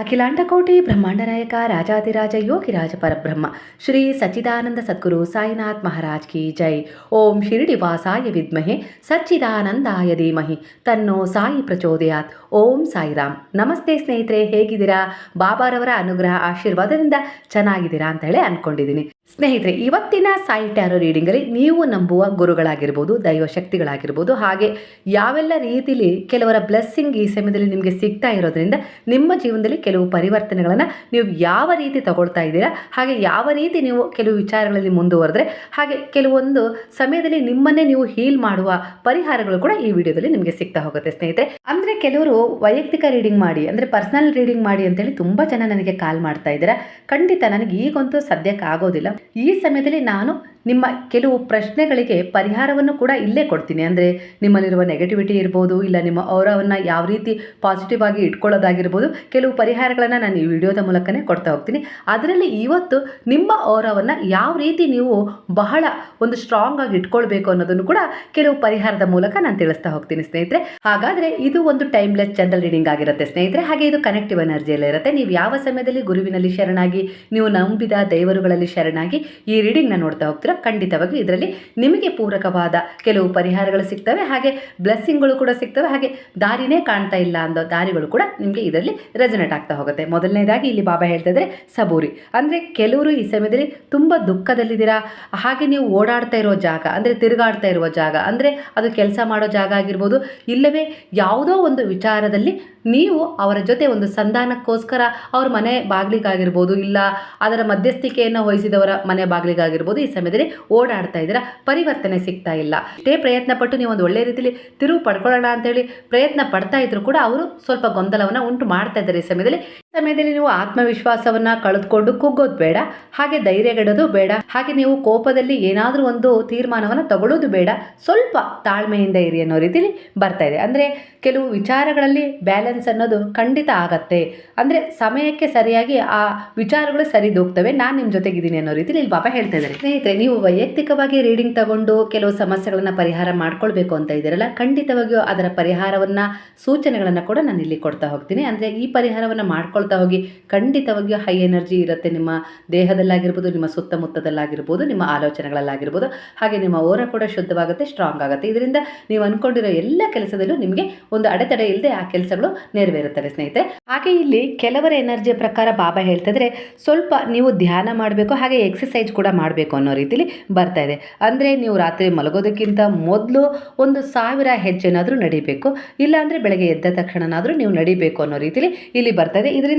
ಅಖಿಲಾಂಡಕೋಟಿ ಬ್ರಹ್ಮಾಂಡ ನಾಯಕ ರಾಜಾದಿರಾಜ ಯೋಗಿರಾಜ ಪರಬ್ರಹ್ಮ, ಶ್ರೀ ಸಚ್ಚಿದಾನಂದ ಸದ್ಗುರು ಸಾಯಿನಾಥ್ ಮಹಾರಾಜ್ ಕಿ ಜೈ. ಓಂ ಶಿರಡಿ ವಾಸಾಯ ವಿದ್ಮಹೆ, ಸಚ್ಚಿದಾನಂದಾಯ ಧೀಮಹಿ. ತನ್ನೋ ಸಾಯಿ ಪ್ರಚೋದಯಾತ್. ಓಂ ಸಾಯಿರಾಮ್. ನಮಸ್ತೆ ಸ್ನೇಹಿತರೆ, ಹೇಗಿದ್ದೀರಾ? ಬಾಬಾರವರ ಅನುಗ್ರಹ ಆಶೀರ್ವಾದದಿಂದ ಚೆನ್ನಾಗಿದ್ದೀರಾ ಅಂತ ಹೇಳಿ ಅನ್ಕೊಂಡಿದ್ದೀನಿ ಸ್ನೇಹಿತರೆ, ಇವತ್ತಿನ ಸಾಯಿ ಟ್ಯಾರೋ ರೀಡಿಂಗಲ್ಲಿ ನೀವು ನಂಬುವ ಗುರುಗಳಾಗಿರ್ಬೋದು, ದೈವ ಶಕ್ತಿಗಳಾಗಿರ್ಬೋದು, ಹಾಗೆ ಯಾವೆಲ್ಲ ರೀತಿಲಿ ಕೆಲವರ ಬ್ಲೆಸ್ಸಿಂಗ್ ಈ ಸಮಯದಲ್ಲಿ ನಿಮಗೆ ಸಿಗ್ತಾ ಇರೋದ್ರಿಂದ ನಿಮ್ಮ ಜೀವನದಲ್ಲಿ ಕೆಲವು ಪರಿವರ್ತನೆಗಳನ್ನು ನೀವು ಯಾವ ರೀತಿ ತಗೊಳ್ತಾ ಇದ್ದೀರಾ, ಹಾಗೆ ಯಾವ ರೀತಿ ನೀವು ಕೆಲವು ವಿಚಾರಗಳಲ್ಲಿ ಮುಂದುವರೆದ್ರೆ, ಹಾಗೆ ಕೆಲವೊಂದು ಸಮಯದಲ್ಲಿ ನಿಮ್ಮನ್ನೇ ನೀವು ಹೀಲ್ ಮಾಡುವ ಪರಿಹಾರಗಳು ಕೂಡ ಈ ವಿಡಿಯೋದಲ್ಲಿ ನಿಮಗೆ ಸಿಗ್ತಾ ಹೋಗುತ್ತೆ ಸ್ನೇಹಿತರೆ. ಅಂದರೆ ಕೆಲವರು ವೈಯಕ್ತಿಕ ರೀಡಿಂಗ್ ಮಾಡಿ, ಅಂದರೆ ಪರ್ಸನಲ್ ರೀಡಿಂಗ್ ಮಾಡಿ ಅಂತೇಳಿ ತುಂಬ ಜನ ನನಗೆ ಕಾಲ್ ಮಾಡ್ತಾ ಇದ್ದೀರಾ. ಖಂಡಿತ ನನಗೆ ಈಗಂತೂ ಸದ್ಯಕ್ಕೆ ಆಗೋದಿಲ್ಲ. ಈ ಸಮಯದಲ್ಲಿ ನಾನು ನಿಮ್ಮ ಕೆಲವು ಪ್ರಶ್ನೆಗಳಿಗೆ ಪರಿಹಾರವನ್ನು ಕೂಡ ಇಲ್ಲೇ ಕೊಡ್ತೀನಿ. ಅಂದರೆ ನಿಮ್ಮಲ್ಲಿರುವ ನೆಗೆಟಿವಿಟಿ ಇರ್ಬೋದು, ಇಲ್ಲ ನಿಮ್ಮ ಔರವನ್ನು ಯಾವ ರೀತಿ ಪಾಸಿಟಿವ್ ಆಗಿ ಇಟ್ಕೊಳ್ಳೋದಾಗಿರ್ಬೋದು, ಕೆಲವು ಪರಿಹಾರಗಳನ್ನು ನಾನು ಈ ವಿಡಿಯೋದ ಮೂಲಕನೇ ಕೊಡ್ತಾ ಹೋಗ್ತೀನಿ. ಅದರಲ್ಲಿ ಇವತ್ತು ನಿಮ್ಮ ಔರವನ್ನು ಯಾವ ರೀತಿ ನೀವು ಬಹಳ ಒಂದು ಸ್ಟ್ರಾಂಗ್ ಆಗಿ ಇಟ್ಕೊಳ್ಬೇಕು ಅನ್ನೋದನ್ನು ಕೂಡ ಕೆಲವು ಪರಿಹಾರದ ಮೂಲಕ ನಾನು ತಿಳಿಸ್ತಾ ಹೋಗ್ತೀನಿ ಸ್ನೇಹಿತರೆ. ಹಾಗಾದರೆ ಇದು ಒಂದು ಟೈಮ್ಲೆಸ್ ಜನರಲ್ ರೀಡಿಂಗ್ ಆಗಿರುತ್ತೆ ಸ್ನೇಹಿತರೆ. ಹಾಗೆ ಇದು ಕನೆಕ್ಟಿವ್ ಎನರ್ಜಿಯಲ್ಲಿ ಇರುತ್ತೆ. ನೀವು ಯಾವ ಸಮಯದಲ್ಲಿ ಗುರುವಿನಲ್ಲಿ ಶರಣಾಗಿ, ನೀವು ನಂಬಿದ ದೇವರುಗಳಲ್ಲಿ ಶರಣಾಗಿ ಈ ರೀಡಿಂಗ್ನ ನೋಡ್ತಾ ಹೋಗ್ತೀರಾ ಖಂಡಿತವಾಗಿ ಇದರಲ್ಲಿ ನಿಮಗೆ ಪೂರಕವಾದ ಕೆಲವು ಪರಿಹಾರಗಳು ಸಿಗ್ತವೆ. ಹಾಗೆ ಬ್ಲೆಸ್ಸಿಂಗ್ಗಳು ಕೂಡ ಸಿಗ್ತವೆ. ಹಾಗೆ ದಾರಿನೇ ಕಾಣ್ತಾ ಇಲ್ಲ ಅನ್ನೋ ದಾರಿಗಳು ಕೂಡ ನಿಮಗೆ ಇದರಲ್ಲಿ ರೆಸನೇಟ್ ಆಗ್ತಾ ಹೋಗುತ್ತೆ. ಮೊದಲನೇದಾಗಿ ಇಲ್ಲಿ ಬಾಬಾ ಹೇಳ್ತಾ ಇದ್ದಾರೆ, ಸಬೂರಿ. ಅಂದರೆ ಕೆಲವರು ಈ ಸಮಯದಲ್ಲಿ ತುಂಬ ದುಃಖದಲ್ಲಿದ್ದೀರಾ? ಹಾಗೆ ನೀವು ಓಡಾಡ್ತಾ ಇರೋ ಜಾಗ, ಅಂದರೆ ತಿರುಗಾಡ್ತಾ ಇರುವ ಜಾಗ, ಅಂದರೆ ಅದು ಕೆಲಸ ಮಾಡೋ ಜಾಗ ಆಗಿರ್ಬೋದು, ಇಲ್ಲವೇ ಯಾವುದೋ ಒಂದು ವಿಚಾರದಲ್ಲಿ ನೀವು ಅವರ ಜೊತೆ ಒಂದು ಸಂಧಾನಕ್ಕೋಸ್ಕರ ಅವ್ರ ಮನೆ ಬಾಗಿಲಿಗಾಗಿರ್ಬೋದು ಇಲ್ಲ ಅದರ ಮಧ್ಯಸ್ಥಿಕೆಯನ್ನು ವಹಿಸಿದವರ ಮನೆ ಬಾಗಿಲಿಗಾಗಿರ್ಬೋದು ಈ ಸಮಯದಲ್ಲಿ ಓಡಾಡ್ತಾ ಇದ್ದೀರಾ? ಪರಿವರ್ತನೆ ಸಿಗ್ತಾ ಇಲ್ಲ. ಅಷ್ಟೇ ಪ್ರಯತ್ನ ಪಟ್ಟು ನೀವು ಒಂದು ಒಳ್ಳೆ ರೀತಿಯಲ್ಲಿ ತಿರುವು ಪಡ್ಕೊಳ್ಳೋಣ ಅಂತೇಳಿ ಪ್ರಯತ್ನ ಪಡ್ತಾ ಇದ್ರು ಕೂಡ ಅವರು ಸ್ವಲ್ಪ ಗೊಂದಲವನ್ನು ಉಂಟು ಮಾಡ್ತಾ ಇದ್ದಾರೆ ಈ ಸಮಯದಲ್ಲಿ. ಸಮಯದಲ್ಲಿ ನೀವು ಆತ್ಮವಿಶ್ವಾಸವನ್ನು ಕಳೆದುಕೊಂಡು ಕುಗ್ಗೋದು ಬೇಡ, ಹಾಗೆ ಧೈರ್ಯಗೆಡೋದು ಬೇಡ, ಹಾಗೆ ನೀವು ಕೋಪದಲ್ಲಿ ಏನಾದರೂ ಒಂದು ತೀರ್ಮಾನವನ್ನು ತಗೊಳ್ಳೋದು ಬೇಡ, ಸ್ವಲ್ಪ ತಾಳ್ಮೆಯಿಂದ ಇರಿ ಅನ್ನೋ ರೀತಿಲಿ ಬರ್ತಾ ಇದೆ. ಅಂದರೆ ಕೆಲವು ವಿಚಾರಗಳಲ್ಲಿ ಬ್ಯಾಲೆನ್ಸ್ ಅನ್ನೋದು ಖಂಡಿತ ಆಗತ್ತೆ. ಅಂದರೆ ಸಮಯಕ್ಕೆ ಸರಿಯಾಗಿ ಆ ವಿಚಾರಗಳು ಸರಿದೋಗ್ತವೆ ನಾನು ನಿಮ್ಮ ಜೊತೆಗಿದ್ದೀನಿ ಅನ್ನೋ ರೀತಿಲಿ ಇಲ್ಲಿ ಪಾಪ ಹೇಳ್ತಾ ಇದ್ದಾರೆ. ಸ್ನೇಹಿತರೆ, ನೀವು ವೈಯಕ್ತಿಕವಾಗಿ ರೀಡಿಂಗ್ ತಗೊಂಡು ಕೆಲವು ಸಮಸ್ಯೆಗಳನ್ನು ಪರಿಹಾರ ಮಾಡ್ಕೊಳ್ಬೇಕು ಅಂತ ಇದ್ದೀರಲ್ಲ, ಖಂಡಿತವಾಗಿಯೂ ಅದರ ಪರಿಹಾರವನ್ನು ಸೂಚನೆಗಳನ್ನು ಕೂಡ ನಾನು ಇಲ್ಲಿ ಕೊಡ್ತಾ ಹೋಗ್ತೀನಿ. ಅಂದರೆ ಈ ಪರಿಹಾರವನ್ನು ಮಾಡ್ಕೊಳ್ತಾ ಹೋಗಿ ಖಂಡಿತವಾಗಿಯೂ ಹೈ ಎನರ್ಜಿ ಇರುತ್ತೆ. ನಿಮ್ಮ ದೇಹದಲ್ಲಾಗಿರ್ಬೋದು, ನಿಮ್ಮ ಸುತ್ತಮುತ್ತದಲ್ಲಾಗಿರ್ಬೋದು, ನಿಮ್ಮ ಆಲೋಚನೆಗಳಲ್ಲಾಗಿರ್ಬೋದು, ಹಾಗೆ ನಿಮ್ಮ ಓರ ಕೂಡ ಶುದ್ಧವಾಗುತ್ತೆ ಸ್ಟ್ರಾಂಗ್ ಆಗುತ್ತೆ. ಇದರಿಂದ ನೀವು ಅಂದ್ಕೊಂಡಿರೋ ಎಲ್ಲ ಕೆಲಸದಲ್ಲೂ ನಿಮಗೆ ಒಂದು ಅಡೆತಡೆ ಇಲ್ಲದೆ ಆ ಕೆಲಸಗಳು ನೆರವೇರುತ್ತವೆ ಸ್ನೇಹಿತರೆ. ಹಾಗೆ ಇಲ್ಲಿ ಕೆಲವರ ಎನರ್ಜಿ ಪ್ರಕಾರ ಬಾಬಾ ಹೇಳ್ತಿದ್ರೆ, ಸ್ವಲ್ಪ ನೀವು ಧ್ಯಾನ ಮಾಡಬೇಕು, ಹಾಗೆ ಎಕ್ಸಸೈಸ್ ಕೂಡ ಮಾಡಬೇಕು ಅನ್ನೋ ರೀತಿಲಿ ಬರ್ತಾ ಇದೆ. ಅಂದರೆ ನೀವು ರಾತ್ರಿ ಮಲಗೋದಕ್ಕಿಂತ ಮೊದಲು ಒಂದು ಸಾವಿರ ಹೆಜ್ಜೆನಾದರೂ ನಡಿಬೇಕು. ಇಲ್ಲಾಂದರೆ ಬೆಳಗ್ಗೆ ಎದ್ದ ತಕ್ಷಣನಾದರೂ ನೀವು ನಡಿಬೇಕು ಅನ್ನೋ ರೀತಿಲಿ ಇಲ್ಲಿ ಬರ್ತಾ ಇದೆ. ಇದರಿಂದ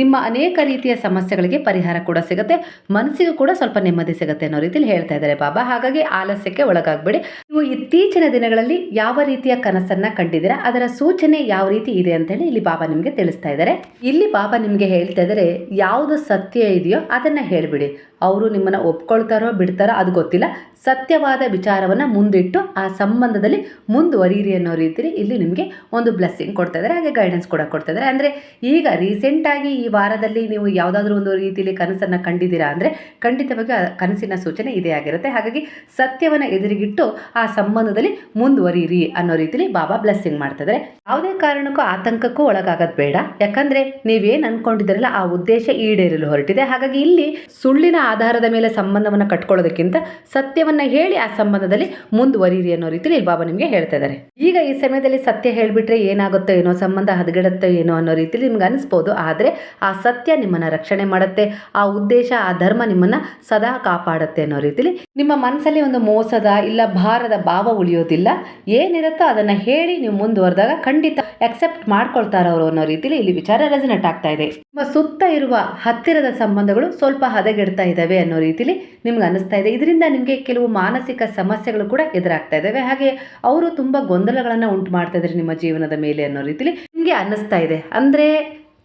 ನಿಮ್ಮ ಅನೇಕ ರೀತಿಯ ಸಮಸ್ಯೆಗಳಿಗೆ ಪರಿಹಾರ ಕೂಡ ಸಿಗುತ್ತೆ. ಮನಸ್ಸಿಗೂ ಕೂಡ ಸ್ವಲ್ಪ ನೆಮ್ಮದಿ ಸಿಗುತ್ತೆ ಅನ್ನೋ ರೀತಿಯಲ್ಲಿ ಹೇಳ್ತಾ ಇದ್ದಾರೆ ಬಾಬಾ. ಹಾಗಾಗಿ ಆಲಸ್ಯಕ್ಕೆ ಒಳಗಾಗಬೇಡಿ. ನೀವು ಇತ್ತೀಚಿನ ದಿನಗಳಲ್ಲಿ ಯಾವ ರೀತಿಯ ಕನಸನ್ನ ಕಂಡಿದ್ದೀರಾ? ಅದರ ಸೂಚನೆ ಯಾವ ರೀತಿ ಇದೆ ಅಂತ ಹೇಳಿ ಇಲ್ಲಿ ಬಾಬಾ ನಿಮಗೆ ತಿಳಿಸ್ತಾ ಇದ್ದಾರೆ. ಇಲ್ಲಿ ಬಾಬಾ ನಿಮಗೆ ಹೇಳ್ತಾ ಇದ್ದಾರೆ, ಯಾವುದು ಸತ್ಯ ಇದೆಯೋ ಅದನ್ನ ಹೇಳ್ಬಿಡಿ. ಅವರು ನಿಮ್ಮನ್ನು ಒಪ್ಕೊಳ್ತಾರೋ ಬಿಡ್ತಾರೋ ಅದು ಗೊತ್ತಿಲ್ಲ. ಸತ್ಯವಾದ ವಿಚಾರವನ್ನು ಮುಂದಿಟ್ಟು ಆ ಸಂಬಂಧದಲ್ಲಿ ಮುಂದುವರಿಯಿರಿ ಅನ್ನೋ ರೀತಿಯಲ್ಲಿ ಇಲ್ಲಿ ನಿಮಗೆ ಒಂದು ಬ್ಲೆಸ್ಸಿಂಗ್ ಕೊಡ್ತಾ ಇದ್ದಾರೆ ಹಾಗೆ ಗೈಡೆನ್ಸ್ ಕೂಡ ಕೊಡ್ತಾ ಇದ್ದಾರೆ ಅಂದರೆ ಈಗ ರೀಸೆಂಟಾಗಿ ಈ ವಾರದಲ್ಲಿ ನೀವು ಯಾವುದಾದ್ರೂ ಒಂದು ರೀತಿಯಲ್ಲಿ ಕನಸನ್ನು ಕಂಡಿದ್ದೀರಾ ಅಂದರೆ ಖಂಡಿತವಾಗಿ ಕನಸಿನ ಸೂಚನೆ ಇದೇ ಆಗಿರುತ್ತೆ. ಹಾಗಾಗಿ ಸತ್ಯವನ್ನು ಎದುರಿಗಿಟ್ಟು ಆ ಸಂಬಂಧದಲ್ಲಿ ಮುಂದುವರಿಯಿರಿ ಅನ್ನೋ ರೀತಿಯಲ್ಲಿ ಬಾಬಾ ಬ್ಲೆಸ್ಸಿಂಗ್ ಮಾಡ್ತಾ ಇದ್ದಾರೆ ಯಾವುದೇ ಕಾರಣಕ್ಕೂ ಆತಂಕಕ್ಕೂ ಒಳಗಾಗೋದು ಬೇಡ. ಯಾಕಂದರೆ ನೀವೇನು ಅನ್ಕೊಂಡಿದ್ದೀರಲ್ಲ ಆ ಉದ್ದೇಶ ಈಡೇರಲು ಹೊರಟಿದೆ. ಹಾಗಾಗಿ ಇಲ್ಲಿ ಸುಳ್ಳಿನ ಆಧಾರದ ಮೇಲೆ ಸಂಬಂಧವನ್ನು ಕಟ್ಕೊಳ್ಳೋದಕ್ಕಿಂತ ಸತ್ಯವನ್ನು ಹೇಳಿ ಆ ಸಂಬಂಧದಲ್ಲಿ ಮುಂದುವರಿಯಿರಿ ಅನ್ನೋ ರೀತಿಯಲ್ಲಿ ಇಲ್ಲಿ ಬಾಬಾ ನಿಮಗೆ ಹೇಳ್ತಾ ಇದ್ದಾರೆ. ಈಗ ಈ ಸಮಯದಲ್ಲಿ ಸತ್ಯ ಹೇಳಿಬಿಟ್ರೆ ಏನಾಗುತ್ತೋ ಏನೋ ಸಂಬಂಧ ಹದಗೆಡುತ್ತೋ ಏನೋ ಅನ್ನೋ ರೀತಿಯಲ್ಲಿ ನಿಮ್ಗೆ ಅನಿಸ್ಬೋದು, ಆದರೆ ಆ ಸತ್ಯ ನಿಮ್ಮನ್ನು ರಕ್ಷಣೆ ಮಾಡುತ್ತೆ, ಆ ಉದ್ದೇಶ, ಆ ಧರ್ಮ ನಿಮ್ಮನ್ನು ಸದಾ ಕಾಪಾಡುತ್ತೆ ಅನ್ನೋ ರೀತಿಯಲ್ಲಿ ನಿಮ್ಮ ಮನಸ್ಸಲ್ಲಿ ಒಂದು ಮೋಸದ ಇಲ್ಲ ಭಾರದ ಭಾವ ಉಳಿಯೋದಿಲ್ಲ, ಏನಿರುತ್ತೋ ಅದನ್ನು ಹೇಳಿ ನೀವು ಮುಂದುವರೆದಾಗ ಖಂಡಿತ ಅಕ್ಸೆಪ್ಟ್ ಮಾಡ್ಕೊಳ್ತಾರವರು ಅನ್ನೋ ರೀತಿಯಲ್ಲಿ ಇಲ್ಲಿ ವಿಚಾರ ರೆಸನೆಟ್ ಆಗ್ತಾ ಇದೆ. ನಿಮ್ಮ ಸುತ್ತ ಇರುವ ಹತ್ತಿರದ ಸಂಬಂಧಗಳು ಸ್ವಲ್ಪ ಹದಗೆಡ್ತಾ ಇದ್ದಾವೆ ಅನ್ನೋ ರೀತಿಲಿ ನಿಮ್ಗೆ ಅನ್ನಿಸ್ತಾ ಇದೆ. ಇದರಿಂದ ನಿಮಗೆ ಕೆಲವು ಮಾನಸಿಕ ಸಮಸ್ಯೆಗಳು ಕೂಡ ಎದುರಾಗ್ತಾ ಇದ್ದಾವೆ ಹಾಗೆ ಅವರು ತುಂಬ ಗೊಂದಲಗಳನ್ನು ಉಂಟು ಮಾಡ್ತಾ ಇದ್ದಾರೆ ನಿಮ್ಮ ಜೀವನದ ಮೇಲೆ ಅನ್ನೋ ರೀತಿಲಿ ನಿಮಗೆ ಅನ್ನಿಸ್ತಾ ಇದೆ. ಅಂದರೆ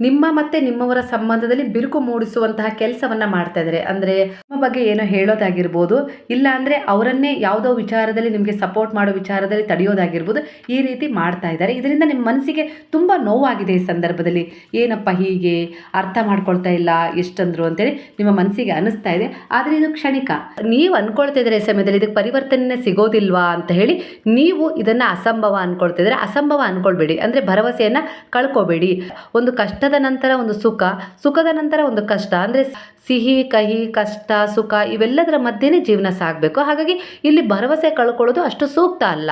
ನಿಮ್ಮ ಮತ್ತೆ ನಿಮ್ಮವರ ಸಂಬಂಧದಲ್ಲಿ ಬಿರುಕು ಮೂಡಿಸುವಂತಹ ಕೆಲಸವನ್ನ ಮಾಡ್ತಾ ಇದ್ದಾರೆ. ಅಂದರೆ ನಿಮ್ಮ ಬಗ್ಗೆ ಏನೋ ಹೇಳೋದಾಗಿರ್ಬೋದು, ಇಲ್ಲ ಅಂದರೆ ಅವರನ್ನೇ ಯಾವುದೋ ವಿಚಾರದಲ್ಲಿ ನಿಮಗೆ ಸಪೋರ್ಟ್ ಮಾಡೋ ವಿಚಾರದಲ್ಲಿ ತಡೆಯೋದಾಗಿರ್ಬೋದು, ಈ ರೀತಿ ಮಾಡ್ತಾ ಇದ್ದಾರೆ. ಇದರಿಂದ ನಿಮ್ಮ ಮನಸ್ಸಿಗೆ ತುಂಬ ನೋವಾಗಿದೆ ಈ ಸಂದರ್ಭದಲ್ಲಿ. ಏನಪ್ಪ ಹೀಗೆ? ಅರ್ಥ ಮಾಡ್ಕೊಳ್ತಾ ಇಲ್ಲ, ಎಷ್ಟಂದ್ರು ಅಂತೇಳಿ ನಿಮ್ಮ ಮನಸ್ಸಿಗೆ ಅನಿಸ್ತಾ ಇದೆ. ಆದರೆ ಇದು ಕ್ಷಣಿಕ. ನೀವು ಅನ್ಕೊಳ್ತಾ ಇದ್ದಾರೆ ಈ ಸಮಯದಲ್ಲಿ ಇದಕ್ಕೆ ಪರಿವರ್ತನೆ ಸಿಗೋದಿಲ್ವಾ ಅಂತ ಹೇಳಿ, ನೀವು ಇದನ್ನು ಅಸಂಭವ ಅನ್ಕೊಳ್ತಿದ್ರೆ ಅಸಂಭವ ಅನ್ಕೊಳ್ಬೇಡಿ. ಅಂದರೆ ಭರವಸೆಯನ್ನು ಕಳ್ಕೊಬೇಡಿ. ಒಂದು ಕಷ್ಟ ಕಷ್ಟದ ನಂತರ ಒಂದು ಸುಖ, ಸುಖದ ನಂತರ ಒಂದು ಕಷ್ಟ. ಅಂದರೆ ಸಿಹಿ, ಕಹಿ, ಕಷ್ಟ, ಸುಖ ಇವೆಲ್ಲದರ ಮಧ್ಯೆನೇ ಜೀವನ ಸಾಗಬೇಕು. ಹಾಗಾಗಿ ಇಲ್ಲಿ ಭರವಸೆ ಕಳ್ಕೊಳ್ಳೋದು ಅಷ್ಟು ಸೂಕ್ತ ಅಲ್ಲ.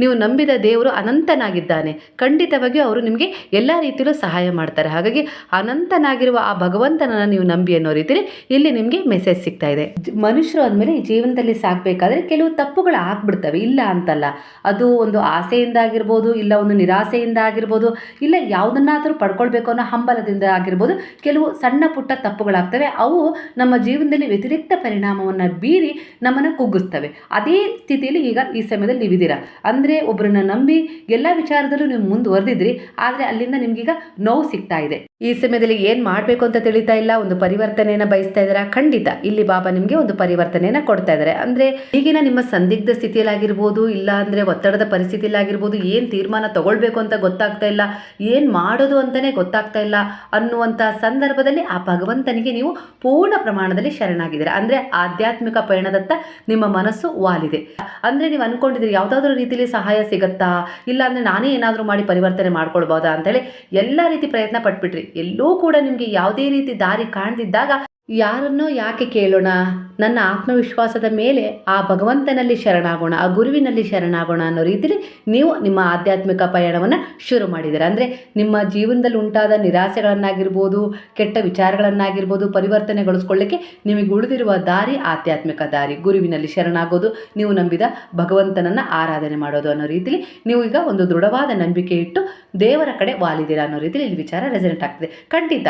ನೀವು ನಂಬಿದ ದೇವರು ಅನಂತನಾಗಿದ್ದಾನೆ. ಖಂಡಿತವಾಗಿಯೂ ಅವರು ನಿಮಗೆ ಎಲ್ಲ ರೀತಿಯಲ್ಲೂ ಸಹಾಯ ಮಾಡ್ತಾರೆ. ಹಾಗಾಗಿ ಅನಂತನಾಗಿರುವ ಆ ಭಗವಂತನನ್ನು ನೀವು ನಂಬಿ ಅನ್ನೋ ರೀತಿಯಲ್ಲಿ ಇಲ್ಲಿ ನಿಮಗೆ ಮೆಸೇಜ್ ಸಿಗ್ತಾ ಇದೆ. ಮನುಷ್ಯರು ಅಂದಮೇಲೆ ಜೀವನದಲ್ಲಿ ಸಾಕಬೇಕಾದ್ರೆ ಕೆಲವು ತಪ್ಪುಗಳು ಆಗ್ಬಿಡ್ತವೆ. ಇಲ್ಲ ಅಂತಲ್ಲ. ಅದು ಒಂದು ಆಸೆಯಿಂದ ಆಗಿರ್ಬೋದು, ಇಲ್ಲ ಒಂದು ನಿರಾಸೆಯಿಂದ ಆಗಿರ್ಬೋದು, ಇಲ್ಲ ಯಾವುದನ್ನಾದರೂ ಪಡ್ಕೊಳ್ಬೇಕು ಅನ್ನೋ ಹಂಬಲದಿಂದ ಆಗಿರ್ಬೋದು, ಕೆಲವು ಸಣ್ಣ ಪುಟ್ಟ ತಪ್ಪುಗಳಾಗ್ತವೆ. ಅವು ನಮ್ಮ ಜೀವನದಲ್ಲಿ ವ್ಯತಿರಿಕ್ತ ಪರಿಣಾಮವನ್ನು ಬೀರಿ ನಮ್ಮನ್ನು ಕುಗ್ಗಿಸ್ತವೆ. ಅದೇ ಸ್ಥಿತಿಯಲ್ಲಿ ಈಗ ಈ ಸಮಯದಲ್ಲಿ ನೀವಿದ್ದೀರಾ ಅಂದರೆ ಒಬ್ಬರನ್ನ ನಂಬಿ ಎಲ್ಲ ವಿಚಾರದಲ್ಲೂ ನೀವು ಮುಂದುವರೆದಿದ್ರಿ ಆದರೆ ಅಲ್ಲಿಂದ ನಿಮಗೀಗ ನೋವು ಸಿಗ್ತಾ ಇದೆ. ಈ ಸಮಯದಲ್ಲಿ ಏನು ಮಾಡಬೇಕು ಅಂತ ತಿಳಿತಾ ಇಲ್ಲ, ಒಂದು ಪರಿವರ್ತನೆಯನ್ನು ಬಯಸ್ತಾ ಇದ್ದೀರಾ ಖಂಡಿತ ಇಲ್ಲಿ ಬಾಬಾ ನಿಮಗೆ ಒಂದು ಪರಿವರ್ತನೆಯನ್ನು ಕೊಡ್ತಾ ಇದ್ದಾರೆ ಅಂದರೆ ಈಗಿನ ನಿಮ್ಮ ಸಂದಿಗ್ಧ ಸ್ಥಿತಿಯಲ್ಲಾಗಿರ್ಬೋದು, ಇಲ್ಲ ಅಂದರೆ ಒತ್ತಡದ ಪರಿಸ್ಥಿತಿಯಲ್ಲಾಗಿರ್ಬೋದು, ಏನು ತೀರ್ಮಾನ ತಗೊಳ್ಬೇಕು ಅಂತ ಗೊತ್ತಾಗ್ತಾ ಇಲ್ಲ, ಏನು ಮಾಡೋದು ಅಂತಲೇ ಗೊತ್ತಾಗ್ತಾ ಇಲ್ಲ ಅನ್ನುವಂಥ ಸಂದರ್ಭದಲ್ಲಿ ಆ ಭಗವಂತನಿಗೆ ನೀವು ಪೂರ್ಣ ಪ್ರಮಾಣದಲ್ಲಿ ಶರಣಾಗಿದ್ದೀರಾ. ಅಂದರೆ ಆಧ್ಯಾತ್ಮಿಕ ಪಯಣದತ್ತ ನಿಮ್ಮ ಮನಸ್ಸು ವಾಲಿದೆ. ಅಂದರೆ ನೀವು ಅನ್ಕೊಂಡಿದ್ರಿ ಯಾವುದಾದ್ರೂ ರೀತಿಯಲ್ಲಿ ಸಹಾಯ ಸಿಗುತ್ತಾ, ಇಲ್ಲ ಅಂದರೆ ನಾನೇ ಏನಾದರೂ ಮಾಡಿ ಪರಿವರ್ತನೆ ಮಾಡ್ಕೊಳ್ಬೋದಾ ಅಂತೇಳಿ ಎಲ್ಲ ರೀತಿ ಪ್ರಯತ್ನ ಪಟ್ಬಿಟ್ರಿ. ಎಲ್ಲೂ ಕೂಡ ನಿಮಗೆ ಯಾವುದೇ ರೀತಿ ದಾರಿ ಕಾಣದಿದ್ದಾಗ ಯಾರನ್ನೋ ಯಾಕೆ ಕೇಳೋಣ? ನನ್ನ ಆತ್ಮವಿಶ್ವಾಸದ ಮೇಲೆ ಆ ಭಗವಂತನಲ್ಲಿ ಶರಣಾಗೋಣ, ಆ ಗುರುವಿನಲ್ಲಿ ಶರಣಾಗೋಣ ಅನ್ನೋ ರೀತಿಯಲ್ಲಿ ನೀವು ನಿಮ್ಮ ಆಧ್ಯಾತ್ಮಿಕ ಪಯಣವನ್ನು ಶುರು ಮಾಡಿದ್ದೀರಾ. ಅಂದರೆ ನಿಮ್ಮ ಜೀವನದಲ್ಲಿ ಉಂಟಾದ ನಿರಾಸೆಗಳನ್ನಾಗಿರ್ಬೋದು, ಕೆಟ್ಟ ವಿಚಾರಗಳನ್ನಾಗಿರ್ಬೋದು, ಪರಿವರ್ತನೆಗೊಳಿಸ್ಕೊಳ್ಳಿಕ್ಕೆ ನಿಮಗೆ ಉಳಿದಿರುವ ದಾರಿ ಆಧ್ಯಾತ್ಮಿಕ ದಾರಿ. ಗುರುವಿನಲ್ಲಿ ಶರಣಾಗೋದು, ನೀವು ನಂಬಿದ ಭಗವಂತನನ್ನು ಆರಾಧನೆ ಮಾಡೋದು ಅನ್ನೋ ರೀತಿಯಲ್ಲಿ ನೀವು ಈಗ ಒಂದು ದೃಢವಾದ ನಂಬಿಕೆ ಇಟ್ಟು ದೇವರ ಕಡೆ ವಾಲಿದ್ದೀರಾ ಅನ್ನೋ ರೀತಿಯಲ್ಲಿ ಇಲ್ಲಿ ವಿಚಾರ ರೆಸನೆಂಟ್ ಆಗ್ತದೆ. ಖಂಡಿತ.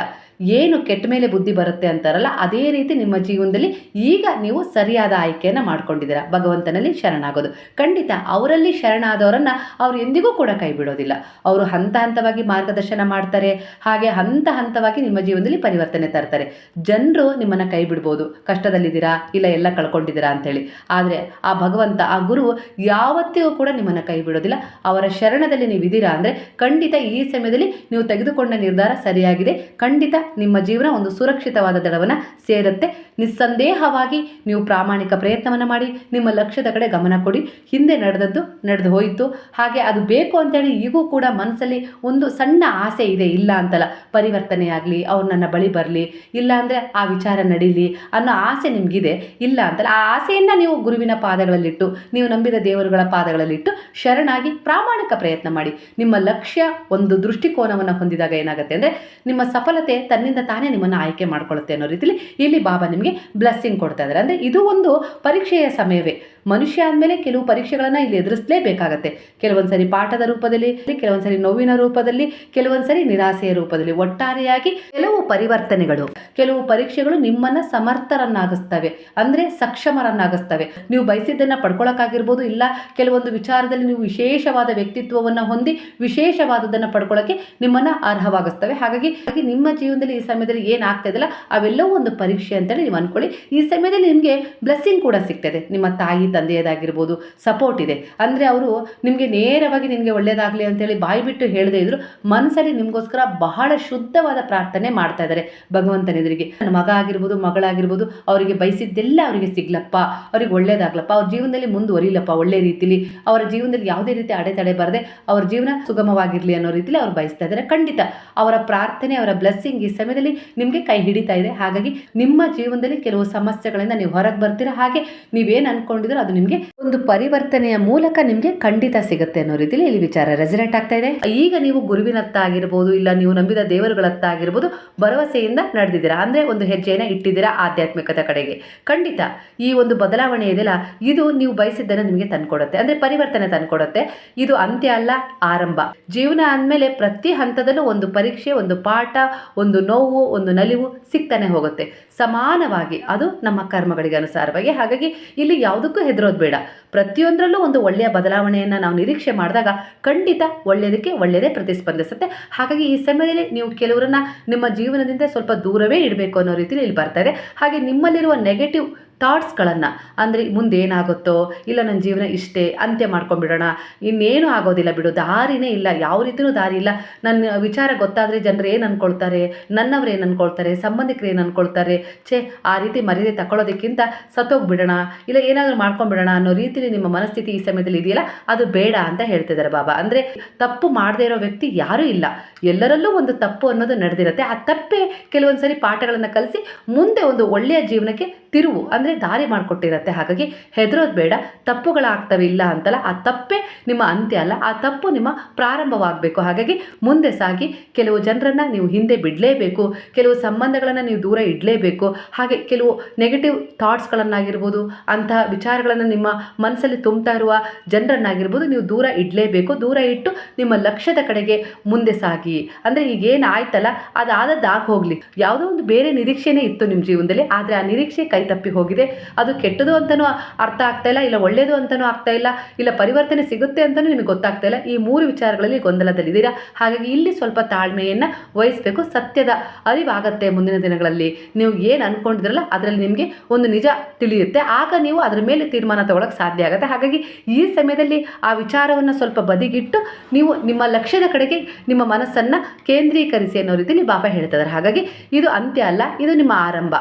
ಏನು ಕೆಟ್ಟ ಮೇಲೆ ಬುದ್ಧಿ ಬರುತ್ತೆ ಅಂತಾರಲ್ಲ, ಅದೇ ರೀತಿ ನಿಮ್ಮ ಜೀವನದಲ್ಲಿ ಈಗ ನೀವು ಸರಿಯಾದ ಆಯ್ಕೆಯನ್ನು ಮಾಡ್ಕೊಂಡಿದ್ದೀರಾ. ಭಗವಂತನಲ್ಲಿ ಶರಣಾಗೋದು. ಖಂಡಿತ ಅವರಲ್ಲಿ ಶರಣಾದವರನ್ನು ಅವರು ಎಂದಿಗೂ ಕೂಡ ಕೈ ಬಿಡೋದಿಲ್ಲ. ಅವರು ಹಂತ ಹಂತವಾಗಿ ಮಾರ್ಗದರ್ಶನ ಮಾಡ್ತಾರೆ, ಹಾಗೆ ಹಂತ ಹಂತವಾಗಿ ನಿಮ್ಮ ಜೀವನದಲ್ಲಿ ಪರಿವರ್ತನೆ ತರ್ತಾರೆ. ಜನರು ನಿಮ್ಮನ್ನು ಕೈ ಬಿಡ್ಬೋದು. ಕಷ್ಟದಲ್ಲಿದ್ದೀರಾ? ಇಲ್ಲ ಎಲ್ಲ ಕಳ್ಕೊಂಡಿದ್ದೀರಾ ಅಂತೇಳಿ ಆದರೆ ಆ ಭಗವಂತ, ಆ ಗುರು ಯಾವತ್ತಿಗೂ ಕೂಡ ನಿಮ್ಮನ್ನು ಕೈ ಬಿಡೋದಿಲ್ಲ. ಅವರ ಶರಣದಲ್ಲಿ ನೀವು ಇದ್ದೀರಾ ಅಂದರೆ ಖಂಡಿತ ಈ ಸಮಯದಲ್ಲಿ ನೀವು ತೆಗೆದುಕೊಂಡ ನಿರ್ಧಾರ ಸರಿಯಾಗಿದೆ. ಖಂಡಿತ ನಿಮ್ಮ ಜೀವನ ಒಂದು ಸುರಕ್ಷಿತವಾದ ದಡವನ್ನು ಸೇರುತ್ತೆ. ನಿಸ್ಸಂದೇಹವಾಗಿ ನೀವು ಪ್ರಾಮಾಣಿಕ ಪ್ರಯತ್ನವನ್ನು ಮಾಡಿ, ನಿಮ್ಮ ಲಕ್ಷ್ಯದ ಕಡೆ ಗಮನ ಕೊಡಿ. ಹಿಂದೆ ನಡೆದದ್ದು ನಡೆದು ಹೋಯಿತು. ಹಾಗೆ ಅದು ಬೇಕು ಅಂತೇಳಿ ಈಗೂ ಕೂಡ ಮನಸ್ಸಲ್ಲಿ ಒಂದು ಸಣ್ಣ ಆಸೆ ಇದೆ, ಇಲ್ಲ ಅಂತಲ್ಲ. ಪರಿವರ್ತನೆಯಾಗಲಿ ಅವ್ರು ನನ್ನ ಬಳಿ ಬರಲಿ, ಇಲ್ಲ ಅಂದರೆ ಆ ವಿಚಾರ ನಡೀಲಿ ಅನ್ನೋ ಆಸೆ ನಿಮಗಿದೆ, ಇಲ್ಲ ಅಂತಲ್ಲ. ಆ ಆಸೆಯನ್ನು ನೀವು ಗುರುವಿನ ಪಾದಗಳಲ್ಲಿಟ್ಟು, ನೀವು ನಂಬಿದ ದೇವರುಗಳ ಪಾದಗಳಲ್ಲಿಟ್ಟು ಶರಣಾಗಿ ಪ್ರಾಮಾಣಿಕ ಪ್ರಯತ್ನ ಮಾಡಿ. ನಿಮ್ಮ ಲಕ್ಷ್ಯ ಒಂದು ದೃಷ್ಟಿಕೋನವನ್ನು ಹೊಂದಿದಾಗ ಏನಾಗುತ್ತೆ ಅಂದರೆ, ನಿಮ್ಮ ಸಫಲತೆ ತನ್ನಿಂದ ತಾನೇ ನಿಮ್ಮನ್ನು ಆಯ್ಕೆ ಮಾಡ್ಕೊಳ್ಳುತ್ತೆ ಅನ್ನೋ ರೀತಿಲಿ ಇಲ್ಲಿ ಬಾಬಾ ನಿಮಗೆ ಬ್ಲೆಸ್ಸಿಂಗ್ ಕೊಡ್ತಾ ಇದ್ದಾರೆ ಅಂದರೆ ಇದು ಒಂದು ಪರೀಕ್ಷೆಯ ಸಮಯವೇ. ಮನುಷ್ಯ ಅಂದಮೇಲೆ ಕೆಲವು ಪರೀಕ್ಷೆಗಳನ್ನು ಇಲ್ಲಿ ಎದುರಿಸಲೇಬೇಕಾಗತ್ತೆ. ಕೆಲವೊಂದು ಸರಿ ಪಾಠದ ರೂಪದಲ್ಲಿ ಕೆಲವೊಂದು ಸರಿ ನೋವಿನ ರೂಪದಲ್ಲಿ ಕೆಲವೊಂದು ಸರಿ ನಿರಾಸೆಯ ರೂಪದಲ್ಲಿ ಒಟ್ಟಾರೆಯಾಗಿ ಕೆಲವು ಪರಿವರ್ತನೆಗಳು. ಕೆಲವು ಪರೀಕ್ಷೆಗಳು ನಿಮ್ಮನ್ನು ಸಮರ್ಥರನ್ನಾಗಿಸ್ತವೆ. ಅಂದರೆ ಸಕ್ಷಮರನ್ನಾಗಿಸ್ತವೆ. ನೀವು ಬಯಸಿದ್ದನ್ನು ಪಡ್ಕೊಳ್ಳೋಕ್ಕಾಗಿರ್ಬೋದು ಇಲ್ಲ ಕೆಲವೊಂದು ವಿಚಾರದಲ್ಲಿ ನೀವು ವಿಶೇಷವಾದ ವ್ಯಕ್ತಿತ್ವವನ್ನು ಹೊಂದಿ ವಿಶೇಷವಾದದನ್ನು ಪಡ್ಕೊಳ್ಳೋಕ್ಕೆ ನಿಮ್ಮನ್ನು ಅರ್ಹವಾಗಿಸ್ತವೆ. ಹಾಗಾಗಿ ನಿಮ್ಮ ಜೀವನದಲ್ಲಿ ಈ ಸಮಯದಲ್ಲಿ ಏನಾಗ್ತಾ ಇದೆಯಲ್ಲ ಅವೆಲ್ಲವೂ ಒಂದು ಪರೀಕ್ಷೆ ಅಂತೇಳಿ ನೀವು ಅಂದ್ಕೊಳ್ಳಿ ಈ ಸಮಯದಲ್ಲಿ ನಿಮಗೆ ಬ್ಲೆಸ್ಸಿಂಗ್ ಕೂಡ ಸಿಗ್ತದೆ. ನಿಮ್ಮ ತಾಯಿ, ತಂದೆಯದಾಗಿರ್ಬೋದು ಸಪೋರ್ಟ್ ಇದೆ. ಅಂದರೆ ಅವರು ನಿಮಗೆ ನೇರವಾಗಿ ನಿಮಗೆ ಒಳ್ಳೆಯದಾಗಲಿ ಅಂತೇಳಿ ಬಾಯಿ ಬಿಟ್ಟು ಹೇಳದೇ ಇದ್ರು, ಮನಸ್ಸಲ್ಲಿ ನಿಮಗೋಸ್ಕರ ಬಹಳ ಶುದ್ಧವಾದ ಪ್ರಾರ್ಥನೆ ಮಾಡ್ತಾ ಇದ್ದಾರೆ. ಭಗವಂತನ ಎದುರಿಗೆ. ನನ್ನ ಮಗ ಆಗಿರ್ಬೋದು, ಮಗಳಾಗಿರ್ಬೋದು, ಅವರಿಗೆ ಬಯಸಿದ್ದೆಲ್ಲ ಅವರಿಗೆ ಸಿಗ್ಲಪ್ಪ, ಅವ್ರಿಗೆ ಒಳ್ಳೇದಾಗ್ಲಪ್ಪ, ಅವ್ರ ಜೀವನದಲ್ಲಿ ಮುಂದುವರಿಲಪ್ಪ, ಒಳ್ಳೆ ರೀತಿಲಿ. ಅವರ ಜೀವನದಲ್ಲಿ ಯಾವುದೇ ರೀತಿ ಅಡೆತಡೆ ಬರದೆ, ಅವ್ರ ಜೀವನ ಸುಗಮವಾಗಿರಲಿ ಅನ್ನೋ ರೀತಿಲಿ ಅವ್ರು ಬಯಸ್ತಾ ಇದ್ದಾರೆ. ಖಂಡಿತ ಅವರ ಪ್ರಾರ್ಥನೆ, ಅವರ ಬ್ಲೆಸ್ಸಿಂಗ್ ಈ ಸಮಯದಲ್ಲಿ ನಿಮಗೆ ಕೈ ಹಿಡಿತಾ ಇದೆ. ಹಾಗಾಗಿ ನಿಮ್ಮ ಜೀವನದಲ್ಲಿ ಕೆಲವು ಸಮಸ್ಯೆಗಳಿಂದ ನೀವು ಹೊರಗೆ ಬರ್ತೀರಾ? ಹಾಗೆ ನೀವೇನು ಅನ್ಕೊಂಡಿದ್ರು ಅದು ನಿಮಗೆ ಒಂದು ಪರಿವರ್ತನೆಯ ಮೂಲಕ ನಿಮಗೆ ಖಂಡಿತ ಸಿಗುತ್ತೆ ಅನ್ನೋ ರೀತಿಯಲ್ಲಿ ಇಲ್ಲಿ ವಿಚಾರ ರೆಸಿನೆಂಟ್ ಆಗ್ತಾ ಇದೆ. ಈಗ ನೀವು ಗುರುವಿನತ್ತ ಆಗಿರ್ಬೋದು ಇಲ್ಲ ನೀವು ನಂಬಿದ ದೇವರುಗಳತ್ತ ಆಗಿರ್ಬೋದು ಭರವಸೆಯಿಂದ ನಡೆದಿದ್ದೀರಾ? ಅಂದರೆ ಒಂದು ಹೆಜ್ಜೆಯನ್ನು ಇಟ್ಟಿದ್ದೀರಾ ಆಧ್ಯಾತ್ಮಿಕತೆ ಕಡೆಗೆ? ಖಂಡಿತ ಈ ಒಂದು ಬದಲಾವಣೆ ಇದೆಯಲ್ಲ, ಇದು ನೀವು ಬಯಸಿದ್ದನ್ನು ನಿಮಗೆ ತಂದ್ಕೊಡುತ್ತೆ. ಅಂದರೆ ಪರಿವರ್ತನೆ ತಂದ್ಕೊಡುತ್ತೆ. ಇದು ಅಂತ್ಯ ಅಲ್ಲ, ಆರಂಭ. ಜೀವನ ಅಂದಮೇಲೆ ಪ್ರತಿ ಹಂತದಲ್ಲೂ ಒಂದು ಪರೀಕ್ಷೆ, ಒಂದು ಪಾಠ, ಒಂದು ನೋವು, ಒಂದು ನಲಿವು ಸಿಗ್ತಾನೆ ಹೋಗುತ್ತೆ. ಸಮಾನವಾಗಿ ಅದು ನಮ್ಮ ಕರ್ಮಗಳಿಗೆ ಅನುಸಾರವಾಗಿ. ಹಾಗಾಗಿ ಇಲ್ಲಿ ಯಾವುದಕ್ಕೂ ಹೆದರೋದು ಬೇಡ. ಪ್ರತಿಯೊಂದರಲ್ಲೂ ಒಂದು ಒಳ್ಳೆಯ ಬದಲಾವಣೆಯನ್ನು ನಾವು ನಿರೀಕ್ಷೆ ಮಾಡಿದಾಗ ಖಂಡಿತ ಒಳ್ಳೆಯದಕ್ಕೆ ಒಳ್ಳೆಯದೇ ಪ್ರತಿಸ್ಪಂದಿಸುತ್ತೆ. ಹಾಗಾಗಿ ಈ ಸಮಯದಲ್ಲಿ ನೀವು ಕೆಲವರನ್ನ ನಿಮ್ಮ ಜೀವನದಿಂದ ಸ್ವಲ್ಪ ದೂರವೇ ಇಡಬೇಕು ಅನ್ನೋ ರೀತಿಯಲ್ಲಿ ಇಲ್ಲಿ ಬರ್ತಾ ಇದೆ. ಹಾಗೆ ನಿಮ್ಮಲ್ಲಿರುವ ನೆಗೆಟಿವ್ ಥಾಟ್ಸ್ಗಳನ್ನು ಅಂದರೆ ಮುಂದೆ ಏನಾಗುತ್ತೋ ಇಲ್ಲ ನನ್ನ ಜೀವನ ಇಷ್ಟೇ, ಅಂತ್ಯ ಮಾಡ್ಕೊಂಡ್ಬಿಡೋಣ. ಇನ್ನೇನು ಆಗೋದಿಲ್ಲ ಬಿಡು, ದಾರಿನೇ ಇಲ್ಲ, ಯಾವ ರೀತಿಯೂ ದಾರಿ ಇಲ್ಲ. ನನ್ನ ವಿಚಾರ ಗೊತ್ತಾದರೆ ಜನರು ಏನು ಅಂದ್ಕೊಳ್ತಾರೆ ನನ್ನವ್ರು ಏನು ಅಂದ್ಕೊಳ್ತಾರೆ ಸಂಬಂಧಿಕರು ಏನು ಅಂದ್ಕೊಳ್ತಾರೆ ಛೇ, ಆ ರೀತಿ ಮರ್ಯಾದೆ ತಗೊಳ್ಳೋದಕ್ಕಿಂತ ಸತ್ತೋಗ್ಬಿಡೋಣ, ಇಲ್ಲ ಏನಾದರೂ ಮಾಡ್ಕೊಂಡ್ಬಿಡೋಣ ಅನ್ನೋ ರೀತಿಯಲ್ಲಿ ನಿಮ್ಮ ಮನಸ್ಥಿತಿ ಈ ಸಮಯದಲ್ಲಿ ಇದೆಯಲ್ಲ, ಅದು ಬೇಡ ಅಂತ ಹೇಳ್ತಿದ್ದಾರೆ ಬಾಬಾ. ಅಂದರೆ ತಪ್ಪು ಮಾಡದೇ ಇರೋ ವ್ಯಕ್ತಿ ಯಾರೂ ಇಲ್ಲ. ಎಲ್ಲರಲ್ಲೂ ಒಂದು ತಪ್ಪು ಅನ್ನೋದು ನಡೆದಿರುತ್ತೆ. ಆ ತಪ್ಪೇ ಕೆಲವೊಂದು ಸರಿ ಪಾಠಗಳನ್ನು ಕಲಿಸಿ ಮುಂದೆ ಒಂದು ಒಳ್ಳೆಯ ಜೀವನಕ್ಕೆ ತಿರುವು ಅಂದರೆ ದಾರಿ ಮಾಡಿಕೊಟ್ಟಿರತ್ತೆ. ಹಾಗಾಗಿ ಹೆದರೋದು ಬೇಡ ತಪ್ಪುಗಳಾಗ್ತವೆ ಇಲ್ಲ ಅಂತಲ್ಲ. ಆ ತಪ್ಪೇ ನಿಮ್ಮ ಅಂತ್ಯ ಅಲ್ಲ, ಆ ತಪ್ಪು ನಿಮ್ಮ ಪ್ರಾರಂಭವಾಗಬೇಕು. ಹಾಗಾಗಿ ಮುಂದೆ ಸಾಗಿ, ಕೆಲವು ಜನರನ್ನು ನೀವು ಹಿಂದೆ ಬಿಡಲೇಬೇಕು, ಕೆಲವು ಸಂಬಂಧಗಳನ್ನು ನೀವು ದೂರ ಇಡಲೇಬೇಕು. ಹಾಗೆ ಕೆಲವು ನೆಗೆಟಿವ್ ಥಾಟ್ಸ್ಗಳನ್ನಾಗಿರ್ಬೋದು ಅಂತಹ ವಿಚಾರಗಳನ್ನು ನಿಮ್ಮ ಮನಸ್ಸಲ್ಲಿ ತುಂಬ್ತಾ ಇರುವ ಜನರನ್ನಾಗಿರ್ಬೋದು ನೀವು ದೂರ ಇಡಲೇಬೇಕು. ದೂರ ಇಟ್ಟು ನಿಮ್ಮ ಲಕ್ಷ್ಯದ ಕಡೆಗೆ ಮುಂದೆ ಸಾಗಿ. ಅಂದರೆ ಈಗೇನು ಆಯ್ತಲ್ಲ, ಅದಾದದ್ದಾಗಿ ಹೋಗಲಿ. ಯಾವುದೋ ಒಂದು ಬೇರೆ ನಿರೀಕ್ಷೆನೇ ಇತ್ತು ನಿಮ್ಮ ಜೀವನದಲ್ಲಿ, ಆದರೆ ಆ ನಿರೀಕ್ಷೆ ಕೈ ತಪ್ಪಿ ಹೋಗಿದೆ. ಅದು ಕೆಟ್ಟದು ಅಂತಲೂ ಅರ್ಥ ಆಗ್ತಾ ಇಲ್ಲ ಇಲ್ಲ ಒಳ್ಳೆಯದು ಅಂತಲೂ ಆಗ್ತಾ ಇಲ್ಲ ಇಲ್ಲ ಪರಿವರ್ತನೆ ಸಿಗುತ್ತೆ ಅಂತಲೂ ನಿಮಗೆ ಗೊತ್ತಾಗ್ತಾ ಇಲ್ಲ. ಈ ಮೂರು ವಿಚಾರಗಳಲ್ಲಿ ಗೊಂದಲದಲ್ಲಿದ್ದೀರಾ? ಹಾಗಾಗಿ ಇಲ್ಲಿ ಸ್ವಲ್ಪ ತಾಳ್ಮೆಯನ್ನು ವಹಿಸಬೇಕು. ಸತ್ಯದ ಅರಿವಾಗತ್ತೆ ಮುಂದಿನ ದಿನಗಳಲ್ಲಿ. ನೀವು ಏನು ಅಂದ್ಕೊಂಡಿದ್ರಲ್ಲ ಅದರಲ್ಲಿ ನಿಮಗೆ ಒಂದು ನಿಜ ತಿಳಿಯುತ್ತೆ. ಆಗ ನೀವು ಅದರ ಮೇಲೆ ತೀರ್ಮಾನ ತಗೊಳಕ್ಕೆ ಸಾಧ್ಯ ಆಗುತ್ತೆ. ಹಾಗಾಗಿ ಈ ಸಮಯದಲ್ಲಿ ಆ ವಿಚಾರವನ್ನು ಸ್ವಲ್ಪ ಬದಿಗಿಟ್ಟು ನೀವು ನಿಮ್ಮ ಲಕ್ಷ್ಯದ ಕಡೆಗೆ ನಿಮ್ಮ ಮನಸ್ಸನ್ನು ಕೇಂದ್ರೀಕರಿಸಿ ಅನ್ನೋ ರೀತಿಯಲ್ಲಿ ಬಾಬಾ ಹೇಳ್ತಿದ್ದಾರೆ ಹಾಗಾಗಿ ಇದು ಅಂತ್ಯ ಅಲ್ಲ, ಇದು ನಿಮ್ಮ ಆರಂಭ.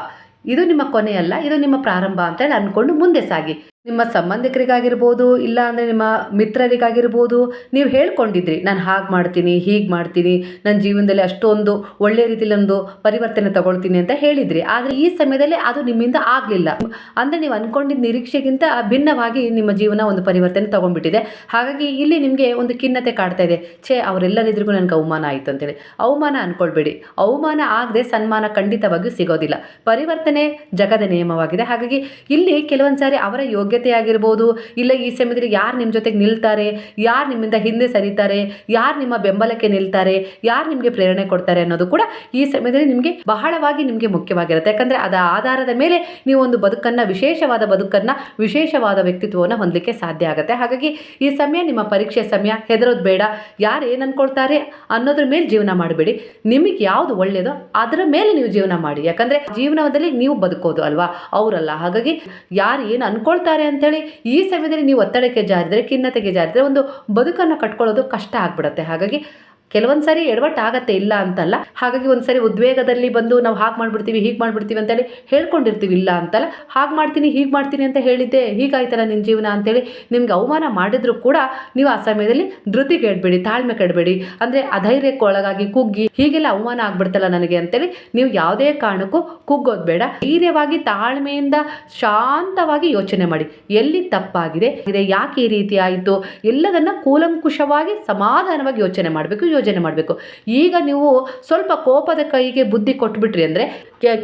ಇದು ನಿಮ್ಮ ಕೊನೆಯಲ್ಲ ಇದು ನಿಮ್ಮ ಪ್ರಾರಂಭ ಅಂತೇಳಿ ಅಂದ್ಕೊಂಡು ಮುಂದೆ ಸಾಗಿ. ನಿಮ್ಮ ಸಂಬಂಧಿಕರಿಗಾಗಿರ್ಬೋದು, ಇಲ್ಲ ಅಂದರೆ ನಿಮ್ಮ ಮಿತ್ರರಿಗಾಗಿರ್ಬೋದು, ನೀವು ಹೇಳ್ಕೊಂಡಿದ್ರಿ, ನಾನು ಹಾಗೆ ಮಾಡ್ತೀನಿ, ಹೀಗೆ ಮಾಡ್ತೀನಿ ನನ್ನ ಜೀವನದಲ್ಲಿ ಅಷ್ಟೊಂದು ಒಳ್ಳೆಯ ರೀತಿಯಲ್ಲಿ ಒಂದು ಪರಿವರ್ತನೆ ತಗೊಳ್ತೀನಿ ಅಂತ ಹೇಳಿದ್ರಿ. ಆದರೆ ಈ ಸಮಯದಲ್ಲಿ ಅದು ನಿಮ್ಮಿಂದ ಆಗಲಿಲ್ಲ. ಅಂದರೆ ನೀವು ಅಂದ್ಕೊಂಡಿದ್ದ ನಿರೀಕ್ಷೆಗಿಂತ ಭಿನ್ನವಾಗಿ ನಿಮ್ಮ ಜೀವನ ಒಂದು ಪರಿವರ್ತನೆ ತಗೊಂಡ್ಬಿಟ್ಟಿದೆ. ಹಾಗಾಗಿ ಇಲ್ಲಿ ನಿಮಗೆ ಒಂದು ಖಿನ್ನತೆ ಕಾಡ್ತಾ ಇದೆ. ಛೇ, ಅವರೆಲ್ಲರಿದ್ರಿಗೂ ನನಗೆ ಅವಮಾನ ಆಯಿತು ಅಂತೇಳಿ. ಅವಮಾನ ಅಂದ್ಕೊಳ್ಬೇಡಿ ಅವಮಾನ ಆಗದೆ ಸನ್ಮಾನ ಖಂಡಿತವಾಗಿಯೂ ಸಿಗೋದಿಲ್ಲ. ಪರಿವರ್ತನೆ ಜಗದ ನಿಯಮವಾಗಿದೆ. ಹಾಗಾಗಿ ಇಲ್ಲಿ ಕೆಲವೊಂದು ಸಾರಿ ಅವರ ಯೋಗ್ಯತೆ ಆಗಿರ್ಬೋದು ಇಲ್ಲ ಈ ಸಮಯದಲ್ಲಿ ಯಾರು ನಿಮ್ಮ ಜೊತೆಗೆ ನಿಲ್ತಾರೆ, ಯಾರು ನಿಮ್ಮಿಂದ ಹಿಂದೆ ಸರಿತಾರೆ, ಯಾರು ನಿಮ್ಮ ಬೆಂಬಲಕ್ಕೆ ನಿಲ್ತಾರೆ, ಯಾರು ನಿಮಗೆ ಪ್ರೇರಣೆ ಕೊಡ್ತಾರೆ ಅನ್ನೋದು ಕೂಡ ಈ ಸಮಯದಲ್ಲಿ ನಿಮಗೆ ಬಹಳವಾಗಿ ನಿಮಗೆ ಮುಖ್ಯವಾಗಿರುತ್ತೆ. ಯಾಕಂದರೆ ಅದರ ಆಧಾರದ ಮೇಲೆ ನೀವು ಒಂದು ಬದುಕನ್ನು, ವಿಶೇಷವಾದ ಬದುಕನ್ನು, ವಿಶೇಷವಾದ ವ್ಯಕ್ತಿತ್ವವನ್ನು ಹೊಂದಲಿಕ್ಕೆ ಸಾಧ್ಯ ಆಗುತ್ತೆ. ಹಾಗಾಗಿ ಈ ಸಮಯ ನಿಮ್ಮ ಪರೀಕ್ಷೆ ಸಮಯ, ಹೆದರೋದು ಬೇಡ, ಯಾರು ಏನು ಅಂದ್ಕೊಳ್ತಾರೆ ಅನ್ನೋದ್ರ ಮೇಲೆ ಜೀವನ ಮಾಡಬೇಡಿ. ನಿಮಗೆ ಯಾವುದು ಒಳ್ಳೆಯದೋ ಅದರ ಮೇಲೆ ನೀವು ಜೀವನ ಮಾಡಿ. ಯಾಕಂದರೆ ಜೀವನದಲ್ಲಿ ನೀವು ಬದುಕೋದು ಅಲ್ವಾ? ಅವರಲ್ಲ. ಹಾಗಾಗಿ ಯಾರು ಏನು ಅನ್ಕೊಳ್ತಾರೆ ಅಂತೇಳಿ ಈ ಸಮಯದಲ್ಲಿ ನೀವು ಒತ್ತಡಕ್ಕೆ ಜಾರಿದರೆ ಖಿನ್ನತೆಗೆ ಜಾರಿದರೆ ಒಂದು ಬದುಕನ್ನು ಕಟ್ಕೊಳ್ಳೋದು ಕಷ್ಟ ಆಗ್ಬಿಡುತ್ತೆ. ಹಾಗಾಗಿ ಕೆಲವೊಂದು ಸಾರಿ ಎಡವಟ್ಟಾಗತ್ತೆ ಇಲ್ಲ ಅಂತಲ್ಲ. ಹಾಗಾಗಿ ಒಂದು ಸಾರಿ ಉದ್ವೇಗದಲ್ಲಿ ಬಂದು ನಾವು ಹಾಗೆ ಮಾಡ್ಬಿಡ್ತೀವಿ, ಹೀಗೆ ಮಾಡ್ಬಿಡ್ತೀವಿ ಅಂತೇಳಿ ಹೇಳ್ಕೊಂಡಿರ್ತೀವಿ ಇಲ್ಲ ಅಂತಲ್ಲ. ಹಾಗೆ ಮಾಡ್ತೀನಿ, ಹೀಗೆ ಮಾಡ್ತೀನಿ ಅಂತ ಹೇಳಿದ್ದೆ, ಹೀಗಾಯ್ತಲ್ಲ ನಿನ್ನ ಜೀವನ ಅಂತೇಳಿ ನಿಮ್ಗೆ ಅವಮಾನ ಮಾಡಿದರೂ ಕೂಡ ನೀವು ಆ ಸಮಯದಲ್ಲಿ ಧೃತಿ ಕೆಡಬೇಡಿ, ತಾಳ್ಮೆ ಕೆಡಬೇಡಿ. ಅಂದರೆ ಅಧೈರ್ಯಕ್ಕೆ ಒಳಗಾಗಿ ಕುಗ್ಗಿ ಹೀಗೆಲ್ಲ ಅವಮಾನ ಆಗ್ಬಿಡ್ತಲ್ಲ ನನಗೆ ಅಂತೇಳಿ ನೀವು ಯಾವುದೇ ಕಾರಣಕ್ಕೂ ಕುಗ್ಗೋದು ಬೇಡ. ಧೈರ್ಯವಾಗಿ, ತಾಳ್ಮೆಯಿಂದ ಶಾಂತವಾಗಿ ಯೋಚನೆ ಮಾಡಿ. ಎಲ್ಲಿ ತಪ್ಪಾಗಿದೆ ಇದೆ ಯಾಕೆ ಈ ರೀತಿ ಆಯಿತು, ಎಲ್ಲದನ್ನು ಕೂಲಂಕುಷವಾಗಿ ಸಮಾಧಾನವಾಗಿ ಯೋಚನೆ ಮಾಡಬೇಕು, ಯೋಚನೆ ಮಾಡಬೇಕು. ಈಗ ನೀವು ಸ್ವಲ್ಪ ಕೋಪದ ಕೈಗೆ ಬುದ್ಧಿ ಕೊಟ್ಬಿಟ್ರಿ ಅಂದರೆ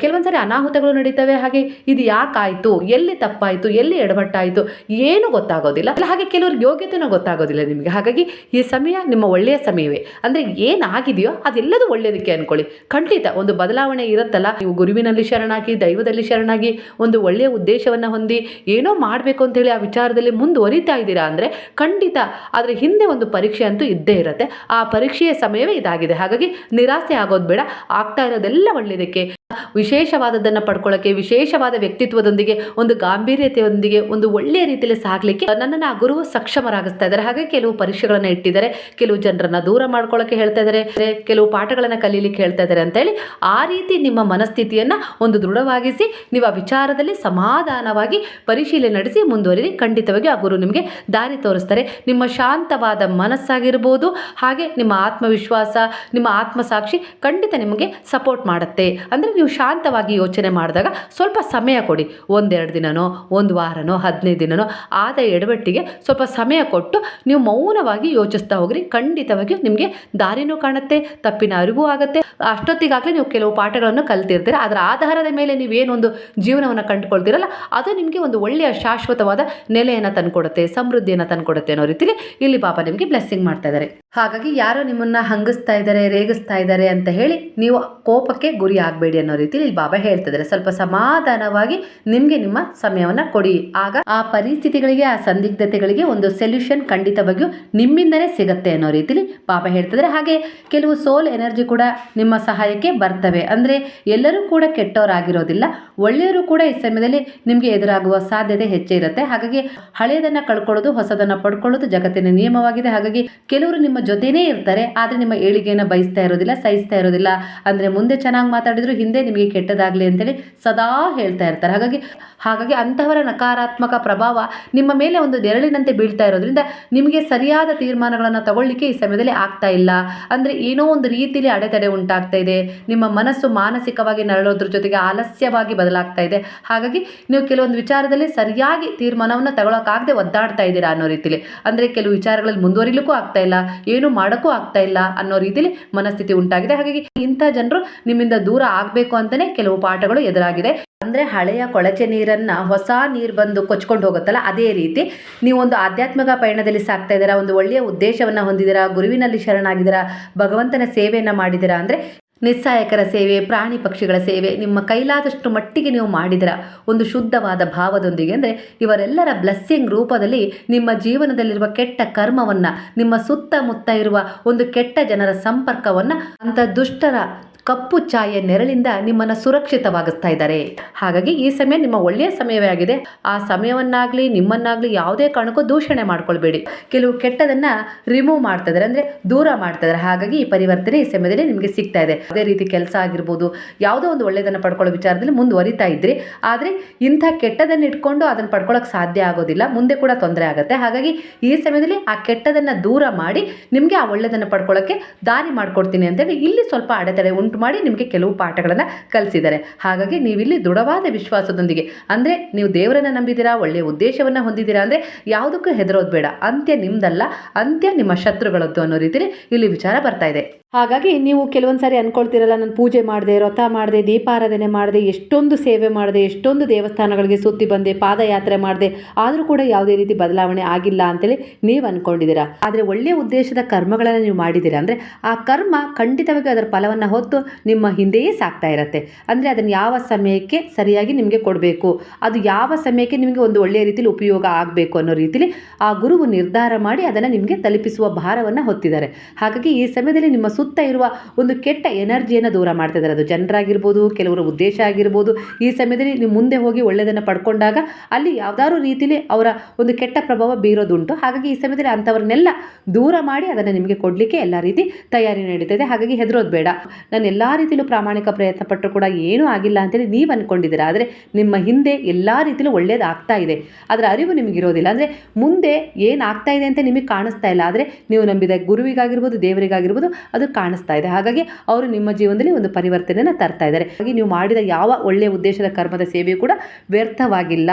ಕೆಲವೊಂದು ಸಾರಿ ಅನಾಹುತಗಳು ನಡೀತವೆ. ಹಾಗೆ ಇದು ಯಾಕಾಯಿತು? ಎಲ್ಲಿ ತಪ್ಪಾಯಿತು? ಎಲ್ಲಿ ಎಡವಟ್ಟಾಯಿತು? ಏನು ಗೊತ್ತಾಗೋದಿಲ್ಲ. ಹಾಗೆ ಕೆಲವ್ರಿಗೆ ಯೋಗ್ಯತೆನೂ ಗೊತ್ತಾಗೋದಿಲ್ಲ ನಿಮಗೆ. ಹಾಗಾಗಿ ಈ ಸಮಯ ನಿಮ್ಮ ಒಳ್ಳೆಯ ಸಮಯವೇ. ಅಂದರೆ ಏನಾಗಿದೆಯೋ ಅದೆಲ್ಲದೂ ಒಳ್ಳೆಯದಕ್ಕೆ ಅಂದ್ಕೊಳ್ಳಿ ಖಂಡಿತ ಒಂದು ಬದಲಾವಣೆ ಇರುತ್ತಲ್ಲ. ನೀವು ಗುರುವಿನಲ್ಲಿ ಶರಣಾಗಿ, ದೈವದಲ್ಲಿ ಶರಣಾಗಿ ಒಂದು ಒಳ್ಳೆಯ ಉದ್ದೇಶವನ್ನು ಹೊಂದಿ ಏನೋ ಮಾಡಬೇಕು ಅಂತೇಳಿ ಆ ವಿಚಾರದಲ್ಲಿ ಮುಂದುವರಿತಾ ಇದ್ದೀರಾ ಅಂದರೆ ಖಂಡಿತ ಅದರ ಹಿಂದೆ ಒಂದು ಪರೀಕ್ಷೆ ಅಂತೂ ಇದ್ದೇ ಇರುತ್ತೆ. ಆ ಪರೀಕ್ಷೆಯ ಸಮಯವೇ ಇದಾಗಿದೆ. ಹಾಗಾಗಿ ನಿರಾಸೆ ಆಗೋದು ಬೇಡ. ಆಗ್ತಾ ಇರೋದೆಲ್ಲ ಒಳ್ಳೆಯದಕ್ಕೆ ವಿಶೇಷವಾದದ್ದನ್ನು ಪಡ್ಕೊಳ್ಳೋಕ್ಕೆ ವಿಶೇಷವಾದ ವ್ಯಕ್ತಿತ್ವದೊಂದಿಗೆ, ಒಂದು ಗಾಂಭೀರ್ಯತೆಯೊಂದಿಗೆ, ಒಂದು ಒಳ್ಳೆಯ ರೀತಿಯಲ್ಲಿ ಸಾಗಲಿಕ್ಕೆ ನನ್ನನ್ನು ಆ ಗುರು ಸಕ್ಷಮರಾಗಿಸ್ತಾ ಇದ್ದಾರೆ. ಹಾಗೆ ಕೆಲವು ಪರೀಕ್ಷೆಗಳನ್ನು ಇಟ್ಟಿದ್ದಾರೆ. ಕೆಲವು ಜನರನ್ನ ದೂರ ಮಾಡ್ಕೊಳ್ಳೋಕೆ ಹೇಳ್ತಾ ಇದ್ದಾರೆ. ಕೆಲವು ಪಾಠಗಳನ್ನು ಕಲೀಲಿಕ್ಕೆ ಹೇಳ್ತಾ ಇದ್ದಾರೆ ಅಂತೇಳಿ ಆ ರೀತಿ ನಿಮ್ಮ ಮನಸ್ಥಿತಿಯನ್ನು ಒಂದು ದೃಢವಾಗಿಸಿ, ನೀವು ಆ ವಿಚಾರದಲ್ಲಿ ಸಮಾಧಾನವಾಗಿ ಪರಿಶೀಲನೆ ನಡೆಸಿ ಮುಂದುವರಿರಿ. ಖಂಡಿತವಾಗಿ ಆ ಗುರು ನಿಮಗೆ ದಾರಿ ತೋರಿಸ್ತಾರೆ. ನಿಮ್ಮ ಶಾಂತವಾದ ಮನಸ್ಸಾಗಿರ್ಬೋದು. ಹಾಗೆ ನಿಮ್ಮ ಆತ್ಮವಿಶ್ವಾಸ, ನಿಮ್ಮ ಆತ್ಮಸಾಕ್ಷಿ ಖಂಡಿತ ನಿಮಗೆ ಸಪೋರ್ಟ್ ಮಾಡುತ್ತೆ. ಅಂದರೆ ನೀವು ಶಾಂತವಾಗಿ ಯೋಚನೆ ಮಾಡಿದಾಗ ಸ್ವಲ್ಪ ಸಮಯ ಕೊಡಿ. ಒಂದೆರಡು ದಿನನೋ, ಒಂದು ವಾರನೋ, ಹದಿನೈದು ದಿನನೋ, ಆದ ಎಡವಟ್ಟಿಗೆ ಸ್ವಲ್ಪ ಸಮಯ ಕೊಟ್ಟು ನೀವು ಮೌನವಾಗಿ ಯೋಚಿಸ್ತಾ ಹೋಗ್ರಿ. ಖಂಡಿತವಾಗಿಯೂ ನಿಮಗೆ ದಾರಿನೂ ಕಾಣುತ್ತೆ, ತಪ್ಪಿನ ಅರಿವು ಆಗುತ್ತೆ. ಅಷ್ಟೊತ್ತಿಗಾಗಲೇ ನೀವು ಕೆಲವು ಪಾಠಗಳನ್ನು ಕಲ್ತಿರ್ತೀರ. ಅದರ ಆಧಾರದ ಮೇಲೆ ನೀವೇನೊಂದು ಜೀವನವನ್ನು ಕಂಡುಕೊಳ್ತೀರಲ್ಲ, ಅದು ನಿಮಗೆ ಒಂದು ಒಳ್ಳೆಯ ಶಾಶ್ವತವಾದ ನೆಲೆಯನ್ನು ತಂದುಕೊಡುತ್ತೆ, ಸಮೃದ್ಧಿಯನ್ನು ತಂದುಕೊಡುತ್ತೆ ಅನ್ನೋ ರೀತಿಲಿ ಇಲ್ಲಿ ಪಾಪ ನಿಮಗೆ ಬ್ಲೆಸ್ಸಿಂಗ್ ಮಾಡ್ತಾ ಇದ್ದಾರೆ ಹಾಗಾಗಿ ಯಾರೋ ನಿಮ್ಮ ನಿಮ್ಮನ್ನ ಹಂಗಿಸ್ತಾ ಇದ್ದಾರೆ ರೇಗಿಸ್ತಾ ಇದ್ದಾರೆ ಅಂತ ಹೇಳಿ ನೀವು ಕೋಪಕ್ಕೆ ಗುರಿ ಆಗಬೇಡಿ ಅನ್ನೋ ರೀತಿಲಿ ಇಲ್ಲಿ ಬಾಬಾ ಹೇಳ್ತಿದ್ದಾರೆ. ಸ್ವಲ್ಪ ಸಮಾಧಾನವಾಗಿ ನಿಮಗೆ ನಿಮ್ಮ ಸಮಯವನ್ನು ಕೊಡಿ. ಆಗ ಆ ಪರಿಸ್ಥಿತಿಗಳಿಗೆ, ಆ ಸಂದಿಗ್ಧತೆಗಳಿಗೆ ಒಂದು ಸೊಲ್ಯೂಷನ್ ಖಂಡಿತವಾಗಿಯೂ ನಿಮ್ಮಿಂದನೇ ಸಿಗತ್ತೆ ಅನ್ನೋ ರೀತಿಲಿ ಬಾಬಾ ಹೇಳ್ತಿದ್ದಾರೆ. ಹಾಗೆ ಕೆಲವು ಸೋಲ್ ಎನರ್ಜಿ ಕೂಡ ನಿಮ್ಮ ಸಹಾಯಕ್ಕೆ ಬರ್ತವೆ. ಅಂದರೆ ಎಲ್ಲರೂ ಕೂಡ ಕೆಟ್ಟವರಾಗಿರೋದಿಲ್ಲ. ಒಳ್ಳೆಯವರು ಕೂಡ ಈ ಸಮಯದಲ್ಲಿ ನಿಮಗೆ ಎದುರಾಗುವ ಸಾಧ್ಯತೆ ಹೆಚ್ಚೇ ಇರುತ್ತೆ. ಹಾಗಾಗಿ ಹಳೆಯದನ್ನು ಕಳ್ಕೊಳ್ಳೋದು, ಹೊಸದನ್ನು ಪಡ್ಕೊಳ್ಳೋದು ಜಗತ್ತಿನ ನಿಯಮವಾಗಿದೆ. ಹಾಗಾಗಿ ಕೆಲವರು ನಿಮ್ಮ ಜೊತೆನೇ ಇರ್ತಾರೆ. ಆದರೆ ನಿಮ್ಮ ಏಳಿಗೆಯನ್ನು ಬಯಸ್ತಾ ಇರೋದಿಲ್ಲ, ಸಹಿಸ್ತಾ ಇರೋದಿಲ್ಲ. ಅಂದರೆ ಮುಂದೆ ಚೆನ್ನಾಗಿ ಮಾತಾಡಿದ್ರು ಹಿಂದೆ ನಿಮಗೆ ಕೆಟ್ಟದಾಗಲಿ ಅಂತೇಳಿ ಸದಾ ಹೇಳ್ತಾ ಇರ್ತಾರೆ. ಹಾಗಾಗಿ ಹಾಗಾಗಿ ಅಂತಹವರ ನಕಾರಾತ್ಮಕ ಪ್ರಭಾವ ನಿಮ್ಮ ಮೇಲೆ ಒಂದು ನೆರಳಿನಂತೆ ಬೀಳ್ತಾ ಇರೋದ್ರಿಂದ ನಿಮಗೆ ಸರಿಯಾದ ತೀರ್ಮಾನಗಳನ್ನು ತಗೊಳ್ಳಿಕ್ಕೆ ಈ ಸಮಯದಲ್ಲಿ ಆಗ್ತಾ ಇಲ್ಲ. ಅಂದರೆ ಏನೋ ಒಂದು ರೀತಿಯಲ್ಲಿ ಅಡೆತಡೆ ಉಂಟಾಗ್ತಾ ಇದೆ. ನಿಮ್ಮ ಮನಸ್ಸು ಮಾನಸಿಕವಾಗಿ ನರಳೋದ್ರ ಜೊತೆಗೆ ಆಲಸ್ಯವಾಗಿ ಬದಲಾಗ್ತಾ ಇದೆ. ಹಾಗಾಗಿ ನೀವು ಕೆಲವೊಂದು ವಿಚಾರದಲ್ಲಿ ಸರಿಯಾಗಿ ತೀರ್ಮಾನವನ್ನು ತಗೊಳಕ್ಕಾಗದೆ ಒದ್ದಾಡ್ತಾ ಇದ್ದೀರಾ ಅನ್ನೋ ರೀತಿಯಲ್ಲಿ ಅಂದರೆ ಕೆಲವು ವಿಚಾರಗಳಲ್ಲಿ ಮುಂದುವರಿಲಿಕ್ಕೂ ಆಗ್ತಾ ಇಲ್ಲ, ಏನು ಮಾಡೋಕ್ಕೂ ಆಗ್ತಾ ಇಲ್ಲ ಅನ್ನೋ ರೀತಿಯಲ್ಲಿ ಮನಸ್ಥಿತಿ ಉಂಟಾಗಿದೆ. ಹಾಗಾಗಿ ಇಂಥ ಜನರು ನಿಮ್ಮಿಂದ ದೂರ ಆಗಬೇಕು ಅಂತಲೇ ಕೆಲವು ಪಾಠಗಳು ಎದುರಾಗಿದೆ. ಅಂದರೆ ಹಳೆಯ ಕೊಳಚೆ ನೀರನ್ನು ಹೊಸ ನೀರು ಬಂದು ಕೊಚ್ಕೊಂಡು ಹೋಗುತ್ತಲ್ಲ, ಅದೇ ರೀತಿ ನೀವು ಒಂದು ಆಧ್ಯಾತ್ಮಿಕ ಪಯಣದಲ್ಲಿ ಸಾಕ್ತಾ ಇದ್ದೀರಾ, ಒಂದು ಒಳ್ಳೆಯ ಉದ್ದೇಶವನ್ನು ಹೊಂದಿದ್ದೀರಾ, ಗುರುವಿನಲ್ಲಿ ಶರಣಾಗಿದ್ದೀರಾ, ಭಗವಂತನ ಸೇವೆಯನ್ನು ಮಾಡಿದ್ದೀರಾ ಅಂದರೆ ನಿಸ್ಸಹಾಯಕರ ಸೇವೆ, ಪ್ರಾಣಿ ಪಕ್ಷಿಗಳ ಸೇವೆ, ನಿಮ್ಮ ಕೈಲಾದಷ್ಟು ಮಟ್ಟಿಗೆ ನೀವು ಮಾಡಿದರ ಒಂದು ಶುದ್ಧವಾದ ಭಾವದೊಂದಿಗೆ ಅಂದರೆ ಇವರೆಲ್ಲರ ಬ್ಲೆಸ್ಸಿಂಗ್ ರೂಪದಲ್ಲಿ ನಿಮ್ಮ ಜೀವನದಲ್ಲಿರುವ ಕೆಟ್ಟ ಕರ್ಮವನ್ನು, ನಿಮ್ಮ ಸುತ್ತಮುತ್ತ ಇರುವ ಒಂದು ಕೆಟ್ಟ ಜನರ ಸಂಪರ್ಕವನ್ನು ಅಂಥ ದುಷ್ಟರ ಕಪ್ಪು ಛಾಯೆ ನೆರಳಿಂದ ನಿಮ್ಮನ್ನು ಸುರಕ್ಷಿತವಾಗಿಸ್ತಾ ಇದ್ದಾರೆ. ಹಾಗಾಗಿ ಈ ಸಮಯ ನಿಮ್ಮ ಒಳ್ಳೆಯ ಸಮಯವೇ ಆಗಿದೆ. ಆ ಸಮಯವನ್ನಾಗಲಿ, ನಿಮ್ಮನ್ನಾಗಲಿ ಯಾವುದೇ ಕಾರಣಕ್ಕೂ ದೂಷಣೆ ಮಾಡ್ಕೊಳ್ಬೇಡಿ. ಕೆಲವು ಕೆಟ್ಟದನ್ನು ರಿಮೂವ್ ಮಾಡ್ತಾ ಇದ್ದಾರೆ ಅಂದರೆ ದೂರ ಮಾಡ್ತಾ ಇದ್ದಾರೆ ಹಾಗಾಗಿ ಈ ಪರಿವರ್ತನೆ ಈ ಸಮಯದಲ್ಲಿ ನಿಮಗೆ ಸಿಗ್ತಾ ಇದೆ. ಅದೇ ರೀತಿ ಕೆಲಸ ಆಗಿರ್ಬೋದು, ಯಾವುದೋ ಒಂದು ಒಳ್ಳೆಯದನ್ನು ಪಡ್ಕೊಳ್ಳೋ ವಿಚಾರದಲ್ಲಿ ಮುಂದುವರಿತಾ ಇದ್ರಿ. ಆದರೆ ಇಂಥ ಕೆಟ್ಟದನ್ನು ಇಟ್ಕೊಂಡು ಅದನ್ನು ಪಡ್ಕೊಳ್ಳೋಕೆ ಸಾಧ್ಯ ಆಗೋದಿಲ್ಲ. ಮುಂದೆ ಕೂಡ ತೊಂದರೆ ಆಗುತ್ತೆ. ಹಾಗಾಗಿ ಈ ಸಮಯದಲ್ಲಿ ಆ ಕೆಟ್ಟದನ್ನು ದೂರ ಮಾಡಿ ನಿಮಗೆ ಆ ಒಳ್ಳೆಯದನ್ನು ಪಡ್ಕೊಳ್ಳೋಕ್ಕೆ ದಾರಿ ಮಾಡಿಕೊಡ್ತೀನಿ ಅಂತೇಳಿ ಇಲ್ಲಿ ಸ್ವಲ್ಪ ಅಡೆತಡೆ ಉಂಟು. ಮಾಡಿ ನಿಮಗೆ ಕೆಲವು ಪಾಠಗಳನ್ನು ಕಲಿಸಿದ್ದಾರೆ. ಹಾಗಾಗಿ ನೀವಿಲ್ಲಿ ದೃಢವಾದ ವಿಶ್ವಾಸದೊಂದಿಗೆ, ಅಂದರೆ ನೀವು ದೇವರನ್ನು ನಂಬಿದ್ದೀರಾ, ಒಳ್ಳೆಯ ಉದ್ದೇಶವನ್ನು ಹೊಂದಿದ್ದೀರಾ, ಅಂದರೆ ಯಾವುದಕ್ಕೂ ಹೆದರೋದು ಬೇಡ. ಅಂತ್ಯ ನಿಮ್ಮದಲ್ಲ ಅಂತ್ಯ ನಿಮ್ಮ ಶತ್ರುಗಳದ್ದು ಅನ್ನೋ ರೀತಿಯಲ್ಲಿ ಇಲ್ಲಿ ವಿಚಾರ ಬರ್ತಾ ಇದೆ. ಹಾಗಾಗಿ ನೀವು ಕೆಲವೊಂದು ಸಾರಿ ಅಂದ್ಕೊಳ್ತಿರಲ್ಲ ನಾನು ಪೂಜೆ ಮಾಡಿದೆ, ರಥ ಮಾಡಿದೆ, ದೀಪಾರಾಧನೆ ಮಾಡಿದೆ, ಎಷ್ಟೊಂದು ಸೇವೆ ಮಾಡಿದೆ, ಎಷ್ಟೊಂದು ದೇವಸ್ಥಾನಗಳಿಗೆ ಸುತ್ತಿ ಬಂದೆ, ಪಾದಯಾತ್ರೆ ಮಾಡಿದೆ, ಆದರೂ ಕೂಡ ಯಾವುದೇ ರೀತಿ ಬದಲಾವಣೆ ಆಗಿಲ್ಲ ಅಂತೇಳಿ ನೀವು ಅಂದ್ಕೊಂಡಿದ್ದೀರಾ ಆದರೆ ಒಳ್ಳೆಯ ಉದ್ದೇಶದ ಕರ್ಮಗಳನ್ನು ನೀವು ಮಾಡಿದ್ದೀರಾ ಅಂದರೆ, ಆ ಕರ್ಮ ಖಂಡಿತವಾಗಿ ಅದರ ಫಲವನ್ನು ಹೊತ್ತು ನಿಮ್ಮ ಹಿಂದೆಯೇ ಸಾಕ್ತಾ ಇರತ್ತೆ. ಅಂದರೆ ಅದನ್ನು ಯಾವ ಸಮಯಕ್ಕೆ ಸರಿಯಾಗಿ ನಿಮಗೆ ಕೊಡಬೇಕು, ಅದು ಯಾವ ಸಮಯಕ್ಕೆ ನಿಮಗೆ ಒಂದು ಒಳ್ಳೆಯ ರೀತಿಯಲ್ಲಿ ಉಪಯೋಗ ಆಗಬೇಕು ಅನ್ನೋ ರೀತಿಯಲ್ಲಿ ಆ ಗುರುವು ನಿರ್ಧಾರ ಮಾಡಿ ಅದನ್ನು ನಿಮಗೆ ತಲುಪಿಸುವ ಭಾರವನ್ನು ಹೊತ್ತಿದ್ದಾರೆ. ಹಾಗಾಗಿ ಈ ಸಮಯದಲ್ಲಿ ನಿಮ್ಮ ಸುತ್ತ ಇರುವ ಒಂದು ಕೆಟ್ಟ ಎನರ್ಜಿಯನ್ನು ದೂರ ಮಾಡ್ತಾ ಇದ್ದಾರೆ. ಅದು ಜನರಾಗಿರ್ಬೋದು, ಕೆಲವರ ಉದ್ದೇಶ ಆಗಿರ್ಬೋದು. ಈ ಸಮಯದಲ್ಲಿ ನೀವು ಮುಂದೆ ಹೋಗಿ ಒಳ್ಳೆಯದನ್ನು ಪಡ್ಕೊಂಡಾಗ ಅಲ್ಲಿ ಯಾವುದಾದ್ರು ರೀತಿಯಲ್ಲಿ ಅವರ ಒಂದು ಕೆಟ್ಟ ಪ್ರಭಾವ ಬೀರೋದುಂಟು. ಹಾಗಾಗಿ ಈ ಸಮಯದಲ್ಲಿ ಅಂಥವ್ರನ್ನೆಲ್ಲ ದೂರ ಮಾಡಿ ಅದನ್ನು ನಿಮಗೆ ಕೊಡಲಿಕ್ಕೆ ಎಲ್ಲ ರೀತಿ ತಯಾರಿ ನಡೀತದೆ ಹಾಗಾಗಿ ಹೆದರೋದು ಬೇಡ. ನಾನು ಎಲ್ಲ ರೀತಿಯಲ್ಲೂ ಪ್ರಾಮಾಣಿಕ ಪ್ರಯತ್ನ ಪಟ್ಟರು ಕೂಡ ಏನೂ ಆಗಿಲ್ಲ ಅಂತೇಳಿ ನೀವು ಅಂದ್ಕೊಂಡಿದ್ದೀರಾ ಆದರೆ ನಿಮ್ಮ ಹಿಂದೆ ಎಲ್ಲ ರೀತಿಯಲ್ಲೂ ಒಳ್ಳೇದಾಗ್ತಾ ಇದೆ. ಅದರ ಅರಿವು ನಿಮಗೆ ಇರೋದಿಲ್ಲ ಅಂದರೆ ಮುಂದೆ ಏನಾಗ್ತಾ ಇದೆ ಅಂತ ನಿಮಗೆ ಕಾಣಿಸ್ತಾ ಇಲ್ಲ. ಆದರೆ ನೀವು ನಂಬಿದ ಗುರುವಿಗಾಗಿರ್ಬೋದು, ದೇವರಿಗಾಗಿರ್ಬೋದು, ಅದು ಕಾಣಿಸ್ತಾ ಇದೆ. ಹಾಗಾಗಿ ಅವರು ನಿಮ್ಮ ಜೀವನದಲ್ಲಿ ಒಂದು ಪರಿವರ್ತನೆಯನ್ನು ತರ್ತಾ ಇದ್ದಾರೆ. ಹಾಗೆ ನೀವು ಮಾಡಿದ ಯಾವ ಒಳ್ಳೆಯ ಉದ್ದೇಶದ ಕರ್ಮದ ಸೇವೆಯೂ ಕೂಡ ವ್ಯರ್ಥವಾಗಿಲ್ಲ.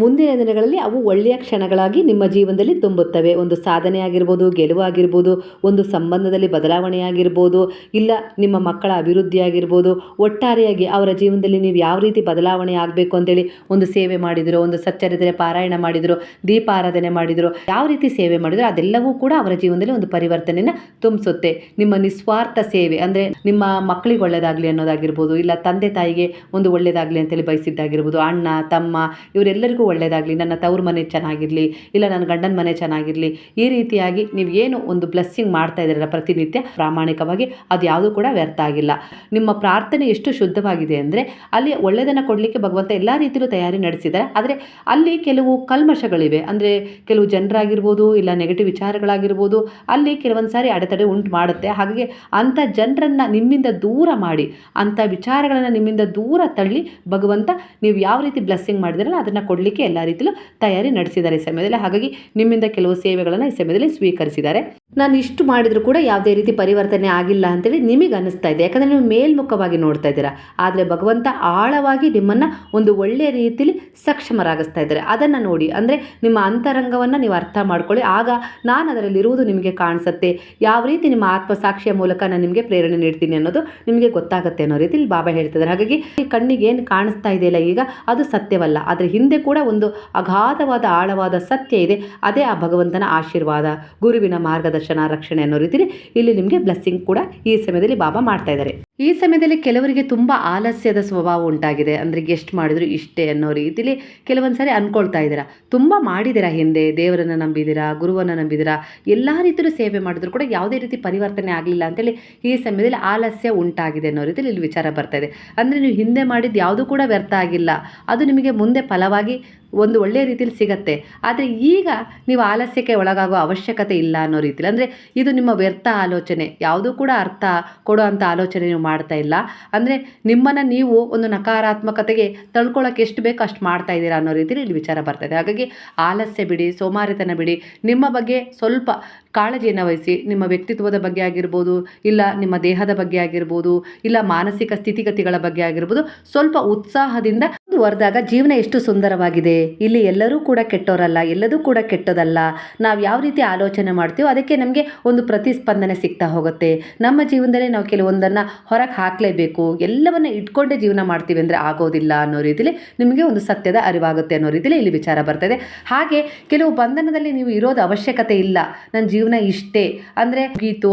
ಮುಂದಿನ ದಿನಗಳಲ್ಲಿ ಅವು ಒಳ್ಳೆಯ ಕ್ಷಣಗಳಾಗಿ ನಿಮ್ಮ ಜೀವನದಲ್ಲಿ ತುಂಬುತ್ತವೆ. ಒಂದು ಸಾಧನೆ ಆಗಿರ್ಬೋದು ಗೆಲುವು ಆಗಿರ್ಬೋದು ಒಂದು ಸಂಬಂಧದಲ್ಲಿ ಬದಲಾವಣೆ ಆಗಿರ್ಬೋದು ಇಲ್ಲ ನಿಮ್ಮ ಮಕ್ಕಳ ಅಭಿವೃದ್ಧಿ ಆಗಿರ್ಬೋದು ಒಟ್ಟಾರೆಯಾಗಿ ಅವರ ಜೀವನದಲ್ಲಿ ನೀವು ಯಾವ ರೀತಿ ಬದಲಾವಣೆ ಆಗಬೇಕು ಅಂತೇಳಿ ಒಂದು ಸೇವೆ ಮಾಡಿದರು, ಒಂದು ಸಚ್ಚರಿತ್ರೆ ಪಾರಾಯಣ ಮಾಡಿದರು, ದೀಪಾರಾಧನೆ ಮಾಡಿದರು, ಯಾವ ರೀತಿ ಸೇವೆ ಮಾಡಿದ್ರು ಅದೆಲ್ಲವೂ ಕೂಡ ಅವರ ಜೀವನದಲ್ಲಿ ಒಂದು ಪರಿವರ್ತನೆಯನ್ನು ತುಂಬಿಸುತ್ತೆ. ನಿಮ್ಮ ನಿಸ್ವಾರ್ಥ ಸೇವೆ ಅಂದರೆ ನಿಮ್ಮ ಮಕ್ಕಳಿಗೆ ಒಳ್ಳೆಯದಾಗಲಿ ಅನ್ನೋದಾಗಿರ್ಬೋದು, ಇಲ್ಲ ತಂದೆ ತಾಯಿಗೆ ಒಂದು ಒಳ್ಳೆಯದಾಗಲಿ ಅಂತೇಳಿ ಬಯಸಿದ್ದಾಗಿರ್ಬೋದು, ಅಣ್ಣ, ತಮ್ಮ, ಇವರೆಲ್ಲರಿಗೂ ಒಳ್ಳೆಯದಾಗಲಿ ನನ್ನ ತವ್ರ ಮನೆ ಚೆನ್ನಾಗಿರಲಿ, ಇಲ್ಲ ನನ್ನ ಗಂಡನ ಮನೆ ಚೆನ್ನಾಗಿರಲಿ, ಈ ರೀತಿಯಾಗಿ ನೀವು ಏನು ಒಂದು ಬ್ಲೆಸ್ಸಿಂಗ್ ಮಾಡ್ತಾ ಇದ್ದೀರಲ್ಲ ಪ್ರತಿನಿತ್ಯ, ಪ್ರಾಮಾಣಿಕವಾಗಿ ಅದು ಯಾವುದೂ ಕೂಡ ವ್ಯರ್ಥ ಆಗಿಲ್ಲ. ನಿಮ್ಮ ಪ್ರಾರ್ಥನೆ ಎಷ್ಟು ಶುದ್ಧವಾಗಿದೆ ಅಂದರೆ, ಅಲ್ಲಿ ಒಳ್ಳೆಯದನ್ನು ಕೊಡಲಿಕ್ಕೆ ಭಗವಂತ ಎಲ್ಲ ರೀತಿಯಲ್ಲೂ ತಯಾರಿ ನಡೆಸಿದ್ದಾರೆ. ಆದರೆ ಅಲ್ಲಿ ಕೆಲವು ಕಲ್ಮಶಗಳಿವೆ. ಅಂದರೆ ಕೆಲವು ಜನರಾಗಿರ್ಬೋದು, ಇಲ್ಲ ನೆಗೆಟಿವ್ ವಿಚಾರಗಳಾಗಿರ್ಬೋದು, ಅಲ್ಲಿ ಕೆಲವೊಂದು ಸಾರಿ ಅಡೆತಡೆ ಉಂಟು ಮಾಡುತ್ತೆ. ಹಾಗೆ ಅಂಥ ಜನರನ್ನು ನಿಮ್ಮಿಂದ ದೂರ ಮಾಡಿ, ಅಂಥ ವಿಚಾರಗಳನ್ನು ನಿಮ್ಮಿಂದ ದೂರ ತಳ್ಳಿ ಭಗವಂತ ನೀವು ಯಾವ ರೀತಿ ಬ್ಲೆಸ್ಸಿಂಗ್ ಮಾಡಿದಿರಲ್ಲ ಅದನ್ನು ಕೊಡಲಿಕ್ಕೆ ಎಲ್ಲ ರೀತಿಯಲ್ಲೂ ತಯಾರಿ ನಡೆಸಿದ್ದಾರೆ ಈ ಸಮಯದಲ್ಲಿ. ಹಾಗಾಗಿ ನಿಮ್ಮಿಂದ ಕೆಲವು ಸೇವೆಗಳನ್ನು ಈ ಸಮಯದಲ್ಲಿ ಸ್ವೀಕರಿಸಿದ್ದಾರೆ. ನಾನು ಇಷ್ಟು ಮಾಡಿದರೂ ಕೂಡ ಯಾವುದೇ ರೀತಿ ಪರಿವರ್ತನೆ ಆಗಿಲ್ಲ ಅಂತೇಳಿ ನಿಮಗೆ ಅನ್ನಿಸ್ತಾ ಇದೆ. ಯಾಕಂದರೆ ನೀವು ಮೇಲ್ಮುಖವಾಗಿ ನೋಡ್ತಾ ಇದ್ದೀರಾ. ಆದರೆ ಭಗವಂತ ಆಳವಾಗಿ ನಿಮ್ಮನ್ನು ಒಂದು ಒಳ್ಳೆಯ ರೀತಿಯಲ್ಲಿ ಸಕ್ಷಮರಾಗಿಸ್ತಾ ಇದ್ದಾರೆ. ಅದನ್ನು ನೋಡಿ, ಅಂದರೆ ನಿಮ್ಮ ಅಂತರಂಗವನ್ನು ನೀವು ಅರ್ಥ ಮಾಡ್ಕೊಳ್ಳಿ. ಆಗ ನಾನು ಅದರಲ್ಲಿರುವುದು ನಿಮಗೆ ಕಾಣಿಸುತ್ತೆ. ಯಾವ ರೀತಿ ನಿಮ್ಮ ಆತ್ಮಸಾಕ್ಷಿಯ ಮೂಲಕ ನಾನು ನಿಮಗೆ ಪ್ರೇರಣೆ ನೀಡ್ತೀನಿ ಅನ್ನೋದು ನಿಮಗೆ ಗೊತ್ತಾಗುತ್ತೆ ಅನ್ನೋ ರೀತಿಯಲ್ಲಿ ಬಾಬಾ ಹೇಳ್ತಿದ್ದಾರೆ. ಹಾಗಾಗಿ ಈ ಕಣ್ಣಿಗೆ ಏನು ಕಾಣಿಸ್ತಾ ಇದೆಯಲ್ಲ ಈಗ, ಅದು ಸತ್ಯವಲ್ಲ. ಆದರೆ ಹಿಂದೆ ಕೂಡ ಒಂದು ಅಗಾಧವಾದ ಆಳವಾದ ಸತ್ಯ ಇದೆ. ಅದೇ ಆ ಭಗವಂತನ ಆಶೀರ್ವಾದ. ಗುರುವಿನ ಮಾರ್ಗದರ್ಶನ, ರಕ್ಷಣೆ ಅನ್ನೋ ರೀತಿಯಲ್ಲಿ ಇಲ್ಲಿ ನಿಮಗೆ ಬ್ಲೆಸ್ಸಿಂಗ್ ಕೂಡ ಈ ಸಮಯದಲ್ಲಿ ಬಾಬಾ ಮಾಡ್ತಾ ಇದ್ದಾರೆ. ಈ ಸಮಯದಲ್ಲಿ ಕೆಲವರಿಗೆ ತುಂಬ ಆಲಸ್ಯದ ಸ್ವಭಾವ ಉಂಟಾಗಿದೆ. ಅಂದರೆ ಗೆಸ್ಟ್ ಮಾಡಿದ್ರು ಇಷ್ಟೇ ಅನ್ನೋ ರೀತಿಲಿ ಕೆಲವೊಂದು ಸಾರಿ ಅಂದ್ಕೊಳ್ತಾ ಇದ್ದೀರಾ? ತುಂಬ ಮಾಡಿದ್ದೀರಾ ಹಿಂದೆ? ದೇವರನ್ನು ನಂಬಿದಿರಾ ಗುರುವನ್ನು ನಂಬಿದಿರಾ ಎಲ್ಲ ರೀತಿಯಲ್ಲೂ ಸೇವೆ ಮಾಡಿದ್ರು ಕೂಡ ಯಾವುದೇ ರೀತಿ ಪರಿವರ್ತನೆ ಆಗಲಿಲ್ಲ ಅಂತೇಳಿ ಈ ಸಮಯದಲ್ಲಿ ಆಲಸ್ಯ ಉಂಟಾಗಿದೆ ಅನ್ನೋ ರೀತಿಲಿ ಇಲ್ಲಿ ವಿಚಾರ ಬರ್ತಾ ಇದೆ. ಅಂದರೆ ನೀವು ಹಿಂದೆ ಮಾಡಿದ್ದು ಯಾವುದೂ ಕೂಡ ವ್ಯರ್ಥ ಆಗಿಲ್ಲ. ಅದು ನಿಮಗೆ ಮುಂದೆ ಫಲವಾಗಿ ಒಂದು ಒಳ್ಳೆಯ ರೀತಿಯಲ್ಲಿ ಸಿಗತ್ತೆ. ಆದರೆ ಈಗ ನೀವು ಆಲಸ್ಯಕ್ಕೆ ಒಳಗಾಗೋ ಅವಶ್ಯಕತೆ ಇಲ್ಲ ಅನ್ನೋ ರೀತಿಲಿ. ಅಂದರೆ ಇದು ನಿಮ್ಮ ವ್ಯರ್ಥ ಆಲೋಚನೆ. ಯಾವುದೂ ಕೂಡ ಅರ್ಥ ಕೊಡೋ ಅಂಥ ಆಲೋಚನೆ ನೀವು ಮಾಡ್ತಾ ಇಲ್ಲ. ಅಂದರೆ ನಿಮ್ಮನ್ನು ನೀವು ಒಂದು ನಕಾರಾತ್ಮಕತೆಗೆ ತಳ್ಕೊಳ್ಳೋಕೆ ಎಷ್ಟು ಬೇಕೋ ಅಷ್ಟು ಮಾಡ್ತಾ ಇದ್ದೀರಾ ಅನ್ನೋ ರೀತಿಲಿ ಇಲ್ಲಿ ವಿಚಾರ ಬರ್ತಾ ಇದೆ. ಹಾಗಾಗಿ ಆಲಸ್ಯ ಬಿಡಿ, ಸೋಮಾರಿತನ ಬಿಡಿ. ನಿಮ್ಮ ಬಗ್ಗೆ ಸ್ವಲ್ಪ ಕಾಳಜಿಯನ್ನು ವಹಿಸಿ ನಿಮ್ಮ ವ್ಯಕ್ತಿತ್ವದ ಬಗ್ಗೆ ಆಗಿರ್ಬೋದು, ಇಲ್ಲ ನಿಮ್ಮ ದೇಹದ ಬಗ್ಗೆ ಆಗಿರ್ಬೋದು, ಇಲ್ಲ ಮಾನಸಿಕ ಸ್ಥಿತಿಗತಿಗಳ ಬಗ್ಗೆ ಆಗಿರ್ಬೋದು, ಸ್ವಲ್ಪ ಉತ್ಸಾಹದಿಂದ ಹೊರದಾಗ ಜೀವನ ಎಷ್ಟು ಸುಂದರವಾಗಿದೆ. ಇಲ್ಲಿ ಎಲ್ಲರೂ ಕೂಡ ಕೆಟ್ಟೋರಲ್ಲ, ಎಲ್ಲದೂ ಕೂಡ ಕೆಟ್ಟದಲ್ಲ. ನಾವು ಯಾವ ರೀತಿ ಆಲೋಚನೆ ಮಾಡ್ತೀವೋ ಅದಕ್ಕೆ ನಮಗೆ ಒಂದು ಪ್ರತಿಸ್ಪಂದನೆ ಸಿಗ್ತಾ ಹೋಗುತ್ತೆ. ನಮ್ಮ ಜೀವನದಲ್ಲಿ ನಾವು ಕೆಲವೊಂದನ್ನು ಹೊರಗೆ ಹಾಕಲೇಬೇಕು. ಎಲ್ಲವನ್ನ ಇಟ್ಕೊಂಡೇ ಜೀವನ ಮಾಡ್ತೀವಿ ಅಂದರೆ ಆಗೋದಿಲ್ಲ ಅನ್ನೋ ರೀತಿಲಿ ನಿಮಗೆ ಒಂದು ಸತ್ಯದ ಅರಿವಾಗುತ್ತೆ ಅನ್ನೋ ರೀತಿಲಿ ಇಲ್ಲಿ ವಿಚಾರ ಬರ್ತದೆ ಹಾಗೆ ಕೆಲವು ಬಂಧನದಲ್ಲಿ ನೀವು ಇರೋದು ಅವಶ್ಯಕತೆ ಇಲ್ಲ. ನನ್ನ ಜೀವನ ಇಷ್ಟೇ. ಅಂದರೆ ಗೀತು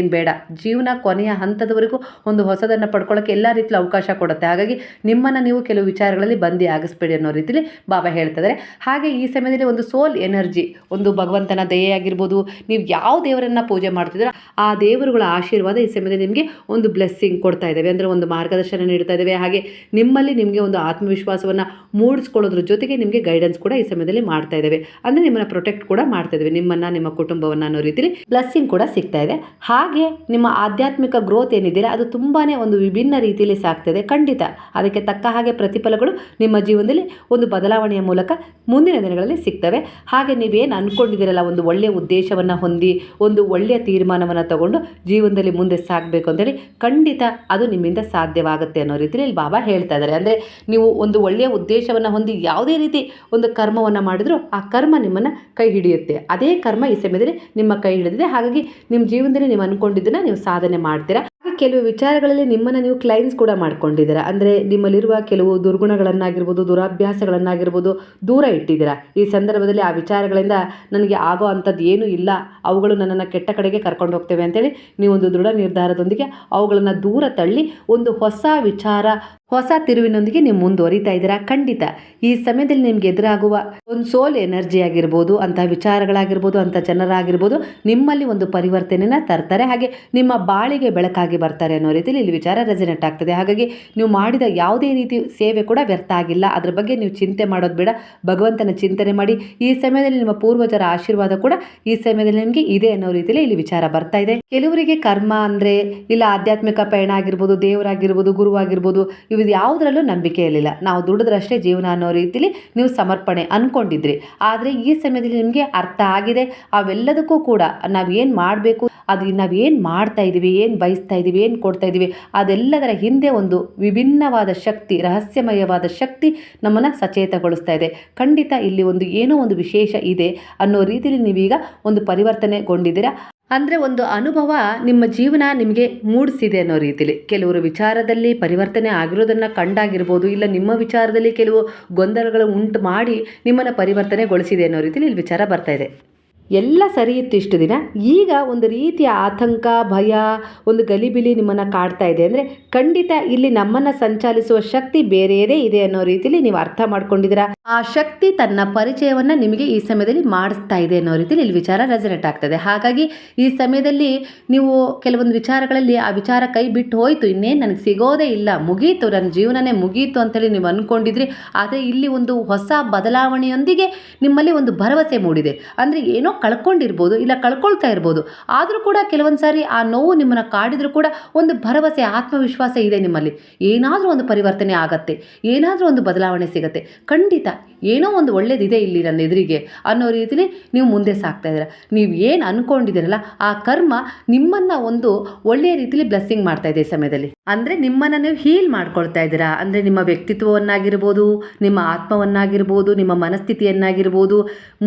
ಏನು ಬೇಡ. ಜೀವನ ಕೊನೆಯ ಹಂತದವರೆಗೂ ಒಂದು ಹೊಸದನ್ನು ಪಡ್ಕೊಳ್ಳೋಕೆ ಎಲ್ಲ ರೀತಿಲಿ ಅವಕಾಶ ಕೊಡುತ್ತೆ. ಹಾಗಾಗಿ ನಿಮ್ಮನ್ನು ನೀವು ಕೆಲವು ವಿಚಾರಗಳಲ್ಲಿ ಬಂದಿ ಆಗಿಸ್ಬೇಡಿ ಅನ್ನೋ ರೀತಿಯಲ್ಲಿ ಬಾಬಾ ಹೇಳ್ತಿದ್ದಾರೆ ಹಾಗೆ ಈ ಸಮಯದಲ್ಲಿ ಒಂದು ಸೋಲ್ ಎನರ್ಜಿ, ಒಂದು ಭಗವಂತನ ದಯೆ ಆಗಿರ್ಬೋದು ನೀವು ಯಾವ ದೇವರನ್ನ ಪೂಜೆ ಮಾಡ್ತಿದ್ದೀರೋ ಆ ದೇವರುಗಳ ಆಶೀರ್ವಾದ ಈ ಸಮಯದಲ್ಲಿ ನಿಮಗೆ ಒಂದು ಬ್ಲೆಸ್ಸಿಂಗ್ ಕೊಡ್ತಾ ಇದ್ದಾವೆ ಅಂದರೆ ಒಂದು ಮಾರ್ಗದರ್ಶನ ನೀಡ್ತಾ ಇದ್ದಾವೆ ಹಾಗೆ ನಿಮ್ಮಲ್ಲಿ ನಿಮಗೆ ಒಂದು ಆತ್ಮವಿಶ್ವಾಸವನ್ನು ಮೂಡಿಸ್ಕೊಳ್ಳೋದ್ರ ಜೊತೆಗೆ ನಿಮಗೆ ಗೈಡೆನ್ಸ್ ಕೂಡ ಈ ಸಮಯದಲ್ಲಿ ಮಾಡ್ತಾ ಇದ್ದಾವೆ ಅಂದರೆ ನಿಮ್ಮನ್ನ ಪ್ರೊಟೆಕ್ಟ್ ಕೂಡ ಮಾಡ್ತಾ ಇದ್ದಾವೆ ನಿಮ್ಮನ್ನು, ನಿಮ್ಮ ಕುಟುಂಬವನ್ನು ಅನ್ನೋ ರೀತಿಲಿ ಬ್ಲಸ್ಸಿಂಗ್ ಕೂಡ ಸಿಗ್ತಾ ಇದೆ. ಹಾಗೆ ನಿಮ್ಮ ಆಧ್ಯಾತ್ಮಿಕ ಗ್ರೋತ್ ಏನಿದೆಯಲ್ಲ, ಅದು ತುಂಬಾ ಒಂದು ವಿಭಿನ್ನ ರೀತಿಯಲ್ಲಿ ಸಾಗ್ತದೆ. ಖಂಡಿತ ಅದಕ್ಕೆ ತಕ್ಕ ಹಾಗೆ ಪ್ರತಿಫಲಗಳು ನಿಮ್ಮ ಜೀವನದಲ್ಲಿ ಒಂದು ಬದಲಾವಣೆಯ ಮೂಲಕ ಮುಂದಿನ ದಿನಗಳಲ್ಲಿ ಸಿಗ್ತವೆ. ಹಾಗೆ ನೀವೇನು ಅನ್ಕೊಂಡಿದ್ದೀರಲ್ಲ, ಒಂದು ಒಳ್ಳೆಯ ಉದ್ದೇಶವನ್ನು ಹೊಂದಿ, ಒಂದು ಒಳ್ಳೆಯ ತೀರ್ಮಾನವನ್ನು ತಗೊಂಡು ಜೀವನದಲ್ಲಿ ಮುಂದೆ ಸಾಗಬೇಕು ಅಂತೇಳಿ, ಖಂಡಿತ ಅದು ನಿಮ್ಮಿಂದ ಸಾಧ್ಯವಾಗುತ್ತೆ ಅನ್ನೋ ರೀತಿಯಲ್ಲಿ ಇಲ್ಲಿ ಬಾಬಾ ಹೇಳ್ತಾ ಇದ್ದಾರೆ. ಅಂದರೆ ನೀವು ಒಂದು ಒಳ್ಳೆಯ ಉದ್ದೇಶವನ್ನು ಹೊಂದಿ ಯಾವುದೇ ರೀತಿ ಒಂದು ಕರ್ಮವನ್ನು ಮಾಡಿದರೂ ಆ ಕರ್ಮ ನಿಮ್ಮನ್ನು ಕೈ ಹಿಡಿಯುತ್ತೆ. ಅದೇ ಕರ್ಮ ಈ ಸಮಯದಲ್ಲಿ ನಿಮ್ಮ ಕೈ ಹಿಡಿದಿದೆ. ಹಾಗಾಗಿ ನಿಮ್ಮ ಜೀವನದಲ್ಲಿ ನೀವು ಅಂದ್ಕೊಂಡಿದ್ದನ್ನು ನೀವು ಸಾಧನೆ ಮಾಡ್ತೀರಾ. ಕೆಲವು ವಿಚಾರಗಳಲ್ಲಿ ನಿಮ್ಮನ್ನು ನೀವು ಕ್ಲೈನ್ಸ್ ಕೂಡ ಮಾಡ್ಕೊಂಡಿದ್ದೀರಾ. ಅಂದರೆ ನಿಮ್ಮಲ್ಲಿರುವ ಕೆಲವು ದುರ್ಗುಣಗಳನ್ನಾಗಿರ್ಬೋದು, ದುರಾಭ್ಯಾಸಗಳನ್ನಾಗಿರ್ಬೋದು ದೂರ ಇಟ್ಟಿದ್ದೀರಾ. ಈ ಸಂದರ್ಭದಲ್ಲಿ ಆ ವಿಚಾರಗಳಿಂದ ನನಗೆ ಆಗೋ ಅಂಥದ್ದು ಏನೂ ಇಲ್ಲ. ಅವುಗಳು ನನ್ನನ್ನು ಕೆಟ್ಟ ಕಡೆಗೆ ಕರ್ಕೊಂಡು ಹೋಗ್ತೇವೆ ಅಂತೇಳಿ ನೀವೊಂದು ದೃಢ ನಿರ್ಧಾರದೊಂದಿಗೆ ಅವುಗಳನ್ನು ದೂರ ತಳ್ಳಿ ಒಂದು ಹೊಸ ವಿಚಾರ ಹೊಸ ತಿರುವಿನೊಂದಿಗೆ ನೀವು ಮುಂದುವರಿತಾ ಇದ್ದೀರಾ? ಖಂಡಿತ. ಈ ಸಮಯದಲ್ಲಿ ನಿಮ್ಗೆ ಎದುರಾಗುವ ಒಂದು ಸೋಲ್ ಎನರ್ಜಿ ಆಗಿರ್ಬೋದು ಅಂತ ವಿಚಾರಗಳಾಗಿರ್ಬೋದು ಅಂತ ಜನರಾಗಿರ್ಬೋದು, ನಿಮ್ಮಲ್ಲಿ ಒಂದು ಪರಿವರ್ತನೆನ ತರ್ತಾರೆ. ಹಾಗೆ ನಿಮ್ಮ ಬಾಳಿಗೆ ಬೆಳಕಾಗಿ ಬರ್ತಾರೆ ಅನ್ನೋ ರೀತಿಯಲ್ಲಿ ಇಲ್ಲಿ ವಿಚಾರ ರೆಸಿನೆಟ್ ಆಗ್ತದೆ. ಹಾಗಾಗಿ ನೀವು ಮಾಡಿದ ಯಾವುದೇ ರೀತಿ ಸೇವೆ ಕೂಡ ವ್ಯರ್ಥ ಆಗಿಲ್ಲ. ಅದ್ರ ಬಗ್ಗೆ ನೀವು ಚಿಂತೆ ಮಾಡೋದು ಬೇಡ. ಭಗವಂತನ ಚಿಂತನೆ ಮಾಡಿ. ಈ ಸಮಯದಲ್ಲಿ ನಿಮ್ಮ ಪೂರ್ವಜರ ಆಶೀರ್ವಾದ ಕೂಡ ಈ ಸಮಯದಲ್ಲಿ ನಿಮಗೆ ಇದೆ ಅನ್ನೋ ರೀತಿಯಲ್ಲಿ ಇಲ್ಲಿ ವಿಚಾರ ಬರ್ತಾ ಇದೆ. ಕೆಲವರಿಗೆ ಕರ್ಮ ಅಂದರೆ, ಇಲ್ಲ ಆಧ್ಯಾತ್ಮಿಕ ಪಯಣ ಆಗಿರ್ಬೋದು, ದೇವರಾಗಿರ್ಬೋದು, ಗುರುವಾಗಿರ್ಬೋದು, ಇವು ಯಾವುದರಲ್ಲೂ ನಂಬಿಕೆ ಇರಲಿಲ್ಲ. ನಾವು ದುಡಿದ್ರಷ್ಟೇ ಜೀವನ ಅನ್ನೋ ರೀತಿಲಿ ನೀವು ಸಮರ್ಪಣೆ ಅಂದ್ಕೊಂಡಿದ್ರಿ ಆದರೆ ಈ ಸಮಯದಲ್ಲಿ ನಿಮಗೆ ಅರ್ಥ ಆಗಿದೆ. ಅವೆಲ್ಲದಕ್ಕೂ ಕೂಡ ನಾವೇನು ಮಾಡಬೇಕು, ಅದು ನಾವೇನು ಮಾಡ್ತಾ ಇದ್ದೀವಿ ಏನು ಬಯಸ್ತಾ ಇದ್ದೀವಿ ಏನು ಕೊಡ್ತಾ ಇದ್ದೀವಿ ಅದೆಲ್ಲದರ ಹಿಂದೆ ಒಂದು ವಿಭಿನ್ನವಾದ ಶಕ್ತಿ, ರಹಸ್ಯಮಯವಾದ ಶಕ್ತಿ ನಮ್ಮನ್ನು ಸಚೇತಗೊಳಿಸ್ತಾ ಇದೆ. ಖಂಡಿತ ಇಲ್ಲಿ ಒಂದು ಏನೋ ಒಂದು ವಿಶೇಷ ಇದೆ ಅನ್ನೋ ರೀತಿಯಲ್ಲಿ ನೀವೀಗ ಒಂದು ಪರಿವರ್ತನೆಗೊಂಡಿದ್ದೀರಾ? ಅಂದರೆ ಒಂದು ಅನುಭವ ನಿಮ್ಮ ಜೀವನ ನಿಮಗೆ ಮೂಡಿಸಿದೆ ಅನ್ನೋ ರೀತಿಲಿ. ಕೆಲವರು ವಿಚಾರದಲ್ಲಿ ಪರಿವರ್ತನೆ ಆಗಿರೋದನ್ನು ಕಂಡಾಗಿರ್ಬೋದು, ಇಲ್ಲ ನಿಮ್ಮ ವಿಚಾರದಲ್ಲಿ ಕೆಲವು ಗೊಂದಲಗಳು ಉಂಟು ಮಾಡಿ ನಿಮ್ಮನ್ನು ಪರಿವರ್ತನೆಗೊಳಿಸಿದೆ ಅನ್ನೋ ರೀತಿಲಿ ಇಲ್ಲಿ ವಿಚಾರ ಬರ್ತಾ ಇದೆ. ಎಲ್ಲ ಸರಿ ಇತ್ತು ಇಷ್ಟು ದಿನ. ಈಗ ಒಂದು ರೀತಿಯ ಆತಂಕ, ಭಯ, ಒಂದು ಗಲಿಬಿಲಿ ನಿಮ್ಮನ್ನು ಕಾಡ್ತಾ ಇದೆ ಅಂದರೆ ಖಂಡಿತ ಇಲ್ಲಿ ನಮ್ಮನ್ನು ಸಂಚಾಲಿಸುವ ಶಕ್ತಿ ಬೇರೆಯದೇ ಇದೆ ಅನ್ನೋ ರೀತಿಲಿ ನೀವು ಅರ್ಥ ಮಾಡ್ಕೊಂಡಿದ್ದೀರಾ? ಆ ಶಕ್ತಿ ತನ್ನ ಪರಿಚಯವನ್ನು ನಿಮಗೆ ಈ ಸಮಯದಲ್ಲಿ ಮಾಡಿಸ್ತಾ ಇದೆ ಅನ್ನೋ ರೀತಿಲಿ ಇಲ್ಲಿ ವಿಚಾರ ರೆಸನೆಟ್ ಆಗ್ತದೆ. ಹಾಗಾಗಿ ಈ ಸಮಯದಲ್ಲಿ ನೀವು ಕೆಲವೊಂದು ವಿಚಾರಗಳಲ್ಲಿ ಆ ವಿಚಾರ ಕೈ ಬಿಟ್ಟು ಹೋಯಿತು, ಇನ್ನೇನು ನನಗೆ ಸಿಗೋದೇ ಇಲ್ಲ, ಮುಗೀತು ನನ್ನ ಜೀವನನೇ ಮುಗೀತು ಅಂತೇಳಿ ನೀವು ಅಂದ್ಕೊಂಡಿದ್ರಿ ಆದರೆ ಇಲ್ಲಿ ಒಂದು ಹೊಸ ಬದಲಾವಣೆಯೊಂದಿಗೆ ನಿಮ್ಮಲ್ಲಿ ಒಂದು ಭರವಸೆ ಮೂಡಿದೆ. ಅಂದರೆ ಏನೋ ಕಳ್ಕೊಂಡಿರ್ಬೋದು ಇಲ್ಲ ಕಳ್ಕೊಳ್ತಾ ಇರ್ಬೋದು. ಆದರೂ ಕೂಡ ಕೆಲವೊಂದು ಸಾರಿ ಆ ನೋವು ನಿಮ್ಮನ್ನು ಕಾಡಿದರೂ ಕೂಡ ಒಂದು ಭರವಸೆ, ಆತ್ಮವಿಶ್ವಾಸ ಇದೆ ನಿಮ್ಮಲ್ಲಿ. ಏನಾದರೂ ಒಂದು ಪರಿವರ್ತನೆ ಆಗತ್ತೆ. ಏನಾದರೂ ಒಂದು ಬದಲಾವಣೆ ಸಿಗತ್ತೆ. ಖಂಡಿತ ಏನೋ ಒಂದು ಒಳ್ಳೇದಿದೆ ಇಲ್ಲಿ ನನ್ನ ಎದುರಿಗೆ ಅನ್ನೋ ರೀತಿಲಿ ನೀವು ಮುಂದೆ ಸಾಗ್ತಾ ಇದ್ದೀರ. ನೀವು ಏನು ಅಂದ್ಕೊಂಡಿದ್ದೀರಲ್ಲ ಆ ಕರ್ಮ ನಿಮ್ಮನ್ನು ಒಂದು ಒಳ್ಳೆಯ ರೀತಿಲಿ ಬ್ಲೆಸ್ಸಿಂಗ್ ಮಾಡ್ತಾ ಇದೆ ಈ ಸಮಯದಲ್ಲಿ. ಅಂದರೆ ನಿಮ್ಮನ್ನು ನೀವು ಹೀಲ್ ಮಾಡ್ಕೊಳ್ತಾ ಇದ್ದೀರಾ. ಅಂದರೆ ನಿಮ್ಮ ವ್ಯಕ್ತಿತ್ವವನ್ನಾಗಿರ್ಬೋದು, ನಿಮ್ಮ ಆತ್ಮವನ್ನಾಗಿರ್ಬೋದು, ನಿಮ್ಮ ಮನಸ್ಥಿತಿಯನ್ನಾಗಿರ್ಬೋದು,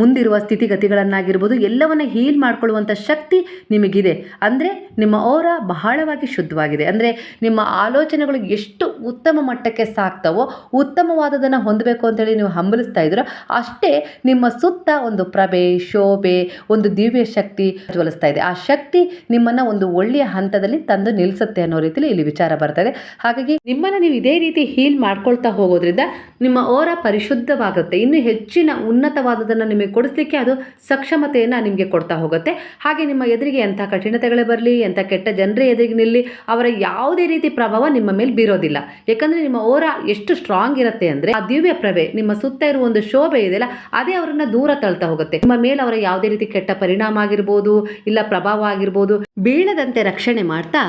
ಮುಂದಿರುವ ಸ್ಥಿತಿಗತಿಗಳನ್ನಾಗಿರ್ಬೋದು. ಆಗಿರ್ಬೋದು, ಎಲ್ಲವನ್ನ ಹೀಲ್ ಮಾಡ್ಕೊಳ್ಳುವಂಥ ಶಕ್ತಿ ನಿಮಗಿದೆ. ಅಂದರೆ ನಿಮ್ಮ ಓರ ಬಹಳವಾಗಿ ಶುದ್ಧವಾಗಿದೆ. ಅಂದರೆ ನಿಮ್ಮ ಆಲೋಚನೆಗಳು ಎಷ್ಟು ಉತ್ತಮ ಮಟ್ಟಕ್ಕೆ ಸಾಕ್ತವೋ ಉತ್ತಮವಾದದನ್ನು ಹೊಂದಬೇಕು ಅಂತೇಳಿ ನೀವು ಹಂಬಲಿಸ್ತಾ ಇದ್ದೀರೋ ಅಷ್ಟೇ ನಿಮ್ಮ ಸುತ್ತ ಒಂದು ಪ್ರಭೆ, ಶೋಭೆ, ಒಂದು ದಿವ್ಯ ಶಕ್ತಿ ಜ್ವಲಿಸ್ತಾ ಇದೆ. ಆ ಶಕ್ತಿ ನಿಮ್ಮನ್ನು ಒಂದು ಒಳ್ಳೆಯ ಹಂತದಲ್ಲಿ ತಂದು ನಿಲ್ಲಿಸುತ್ತೆ ಅನ್ನೋ ರೀತಿಯಲ್ಲಿ ಇಲ್ಲಿ ವಿಚಾರ ಬರ್ತದೆ ಹಾಗಾಗಿ ನಿಮ್ಮನ್ನು ನೀವು ಇದೇ ರೀತಿ ಹೀಲ್ ಮಾಡ್ಕೊಳ್ತಾ ಹೋಗೋದ್ರಿಂದ ನಿಮ್ಮ ಓರ ಪರಿಶುದ್ಧವಾಗುತ್ತೆ. ಇನ್ನು ಹೆಚ್ಚಿನ ಉನ್ನತವಾದದನ್ನು ನಿಮಗೆ ಕೊಡಿಸ್ಲಿಕ್ಕೆ ಅದು ಸಕ್ಷಮತೆಯನ್ನು ನಿಮಗೆ ಕೊಡ್ತಾ ಹೋಗುತ್ತೆ. ಹಾಗೆ ನಿಮ್ಮ ಎದುರಿಗೆ ಎಂಥ ಕಠಿಣತೆಗಳೇ ಬರಲಿ, ಎಂಥ ಕೆಟ್ಟ ಜನರೇ ಎದುರಿಗೆ ನಿಲ್ಲಿ, ಅವರ ಯಾವುದೇ ರೀತಿ ಪ್ರಭಾವ ನಿಮ್ಮ ಮೇಲೆ ಬೀರೋದಿಲ್ಲ. ಯಾಕಂದರೆ ನಿಮ್ಮ ಓರ ಎಷ್ಟು ಸ್ಟ್ರಾಂಗ್ ಇರುತ್ತೆ ಅಂದರೆ ಆ ದಿವ್ಯ ಪ್ರಭೆ, ನಿಮ್ಮ ಸುತ್ತ ಇರುವ ಒಂದು ಶೋಭೆ ಇದೆಯಲ್ಲ, ಅದೇ ಅವರನ್ನ ದೂರ ತಳ್ತಾ ಹೋಗುತ್ತೆ. ನಿಮ್ಮ ಮೇಲೆ ಅವರ ಯಾವುದೇ ರೀತಿ ಕೆಟ್ಟ ಪರಿಣಾಮ ಆಗಿರ್ಬೋದು, ಇಲ್ಲ ಪ್ರಭಾವ ಆಗಿರ್ಬೋದು, ಬೀಳದಂತೆ ರಕ್ಷಣೆ ಮಾಡ್ತಾ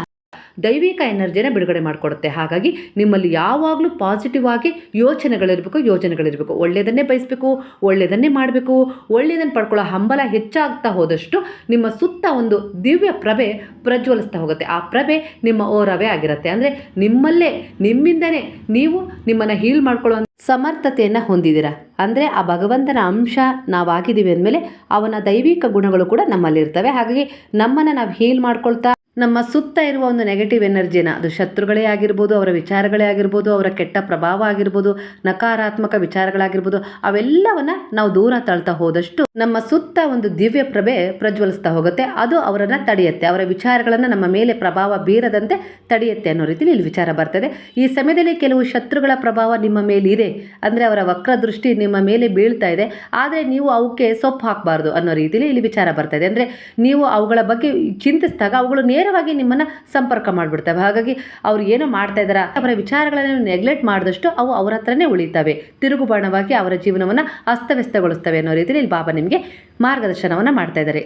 ದೈವಿಕ ಎನರ್ಜಿನ ಬಿಡುಗಡೆ ಮಾಡಿಕೊಡುತ್ತೆ. ಹಾಗಾಗಿ ನಿಮ್ಮಲ್ಲಿ ಯಾವಾಗಲೂ ಪಾಸಿಟಿವ್ ಆಗಿ ಯೋಚನೆಗಳಿರಬೇಕು, ಯೋಜನೆಗಳಿರಬೇಕು. ಒಳ್ಳೆಯದನ್ನೇ ಬಯಸಬೇಕು, ಒಳ್ಳೆಯದನ್ನೇ ಮಾಡಬೇಕು, ಒಳ್ಳೆಯದನ್ನು ಪಡ್ಕೊಳ್ಳೋ ಹಂಬಲ ಹೆಚ್ಚಾಗ್ತಾ ಹೋದಷ್ಟು ನಿಮ್ಮ ಸುತ್ತ ಒಂದು ದಿವ್ಯ ಪ್ರಭೆ ಪ್ರಜ್ವಲಿಸ್ತಾ ಹೋಗುತ್ತೆ. ಆ ಪ್ರಭೆ ನಿಮ್ಮ ಓರವೇ ಆಗಿರುತ್ತೆ. ಅಂದರೆ ನಿಮ್ಮಲ್ಲೇ, ನಿಮ್ಮಿಂದನೇ ನೀವು ನಿಮ್ಮನ್ನು ಹೀಲ್ ಮಾಡ್ಕೊಳ್ಳೋ ಸಮರ್ಥತೆಯನ್ನು ಹೊಂದಿದ್ದೀರಾ. ಅಂದರೆ ಆ ಭಗವಂತನ ಅಂಶ ನಾವಾಗಿದ್ದೀವಿ ಅಂದಮೇಲೆ ಅವನ ದೈವಿಕ ಗುಣಗಳು ಕೂಡ ನಮ್ಮಲ್ಲಿರ್ತವೆ. ಹಾಗಾಗಿ ನಮ್ಮನ್ನು ನಾವು ಹೀಲ್ ಮಾಡ್ಕೊಳ್ತಾ ನಮ್ಮ ಸುತ್ತ ಇರುವ ಒಂದು ನೆಗೆಟಿವ್ ಎನರ್ಜಿನ ಅದು ಶತ್ರುಗಳೇ ಆಗಿರ್ಬೋದು, ಅವರ ವಿಚಾರಗಳೇ ಆಗಿರ್ಬೋದು, ಅವರ ಕೆಟ್ಟ ಪ್ರಭಾವ ಆಗಿರ್ಬೋದು, ನಕಾರಾತ್ಮಕ ವಿಚಾರಗಳಾಗಿರ್ಬೋದು, ಅವೆಲ್ಲವನ್ನ ನಾವು ದೂರ ತಳ್ತಾ ಹೋದಷ್ಟು ನಮ್ಮ ಸುತ್ತ ಒಂದು ದಿವ್ಯ ಪ್ರಭೆ ಪ್ರಜ್ವಲಿಸ್ತಾ ಹೋಗುತ್ತೆ. ಅದು ಅವರನ್ನು ತಡೆಯುತ್ತೆ. ಅವರ ವಿಚಾರಗಳನ್ನು ನಮ್ಮ ಮೇಲೆ ಪ್ರಭಾವ ಬೀರದಂತೆ ತಡೆಯುತ್ತೆ ಅನ್ನೋ ರೀತಿಯಲ್ಲಿ ಇಲ್ಲಿ ವಿಚಾರ ಬರ್ತದೆ. ಈ ಸಮಯದಲ್ಲಿ ಕೆಲವು ಶತ್ರುಗಳ ಪ್ರಭಾವ ನಿಮ್ಮ ಮೇಲೆ ಇದೆ ಅಂದರೆ ಅವರ ವಕ್ರ ದೃಷ್ಟಿ ನಿಮ್ಮ ಮೇಲೆ ಬೀಳ್ತಾ ಇದೆ. ಆದರೆ ನೀವು ಅವಕ್ಕೆ ಸೊಪ್ಪು ಹಾಕಬಾರ್ದು ಅನ್ನೋ ರೀತಿಯಲ್ಲಿ ಇಲ್ಲಿ ವಿಚಾರ ಬರ್ತಾ ಇದೆ ಅಂದರೆ ನೀವು ಅವುಗಳ ಬಗ್ಗೆ ಚಿಂತಿಸಿದಾಗ, ಅವುಗಳು ನೇರವಾಗಿ ನಿಮ್ಮನ್ನು ಸಂಪರ್ಕ ಮಾಡಿಬಿಡ್ತವೆ. ಹಾಗಾಗಿ ಅವ್ರು ಏನೋ ಮಾಡ್ತಾ ಇದ್ದಾರೆ ಅವರ ವಿಚಾರಗಳನ್ನು ನೆಗ್ಲೆಕ್ಟ್ ಮಾಡಿದಷ್ಟು ಅವು ಅವರ ಹತ್ರನೇ ಉಳಿತವೆ. ತಿರುಗುಬಾಣವಾಗಿ ಅವರ ಜೀವನವನ್ನು ಅಸ್ತವ್ಯಸ್ತಗೊಳಿಸ್ತವೆ ಅನ್ನೋ ರೀತಿಯಲ್ಲಿ ಇಲ್ಲಿ ಬಾಬಾ ನಿಮಗೆ ಮಾರ್ಗದರ್ಶನವನ್ನು ಮಾಡ್ತಾ ಇದ್ದಾರೆ.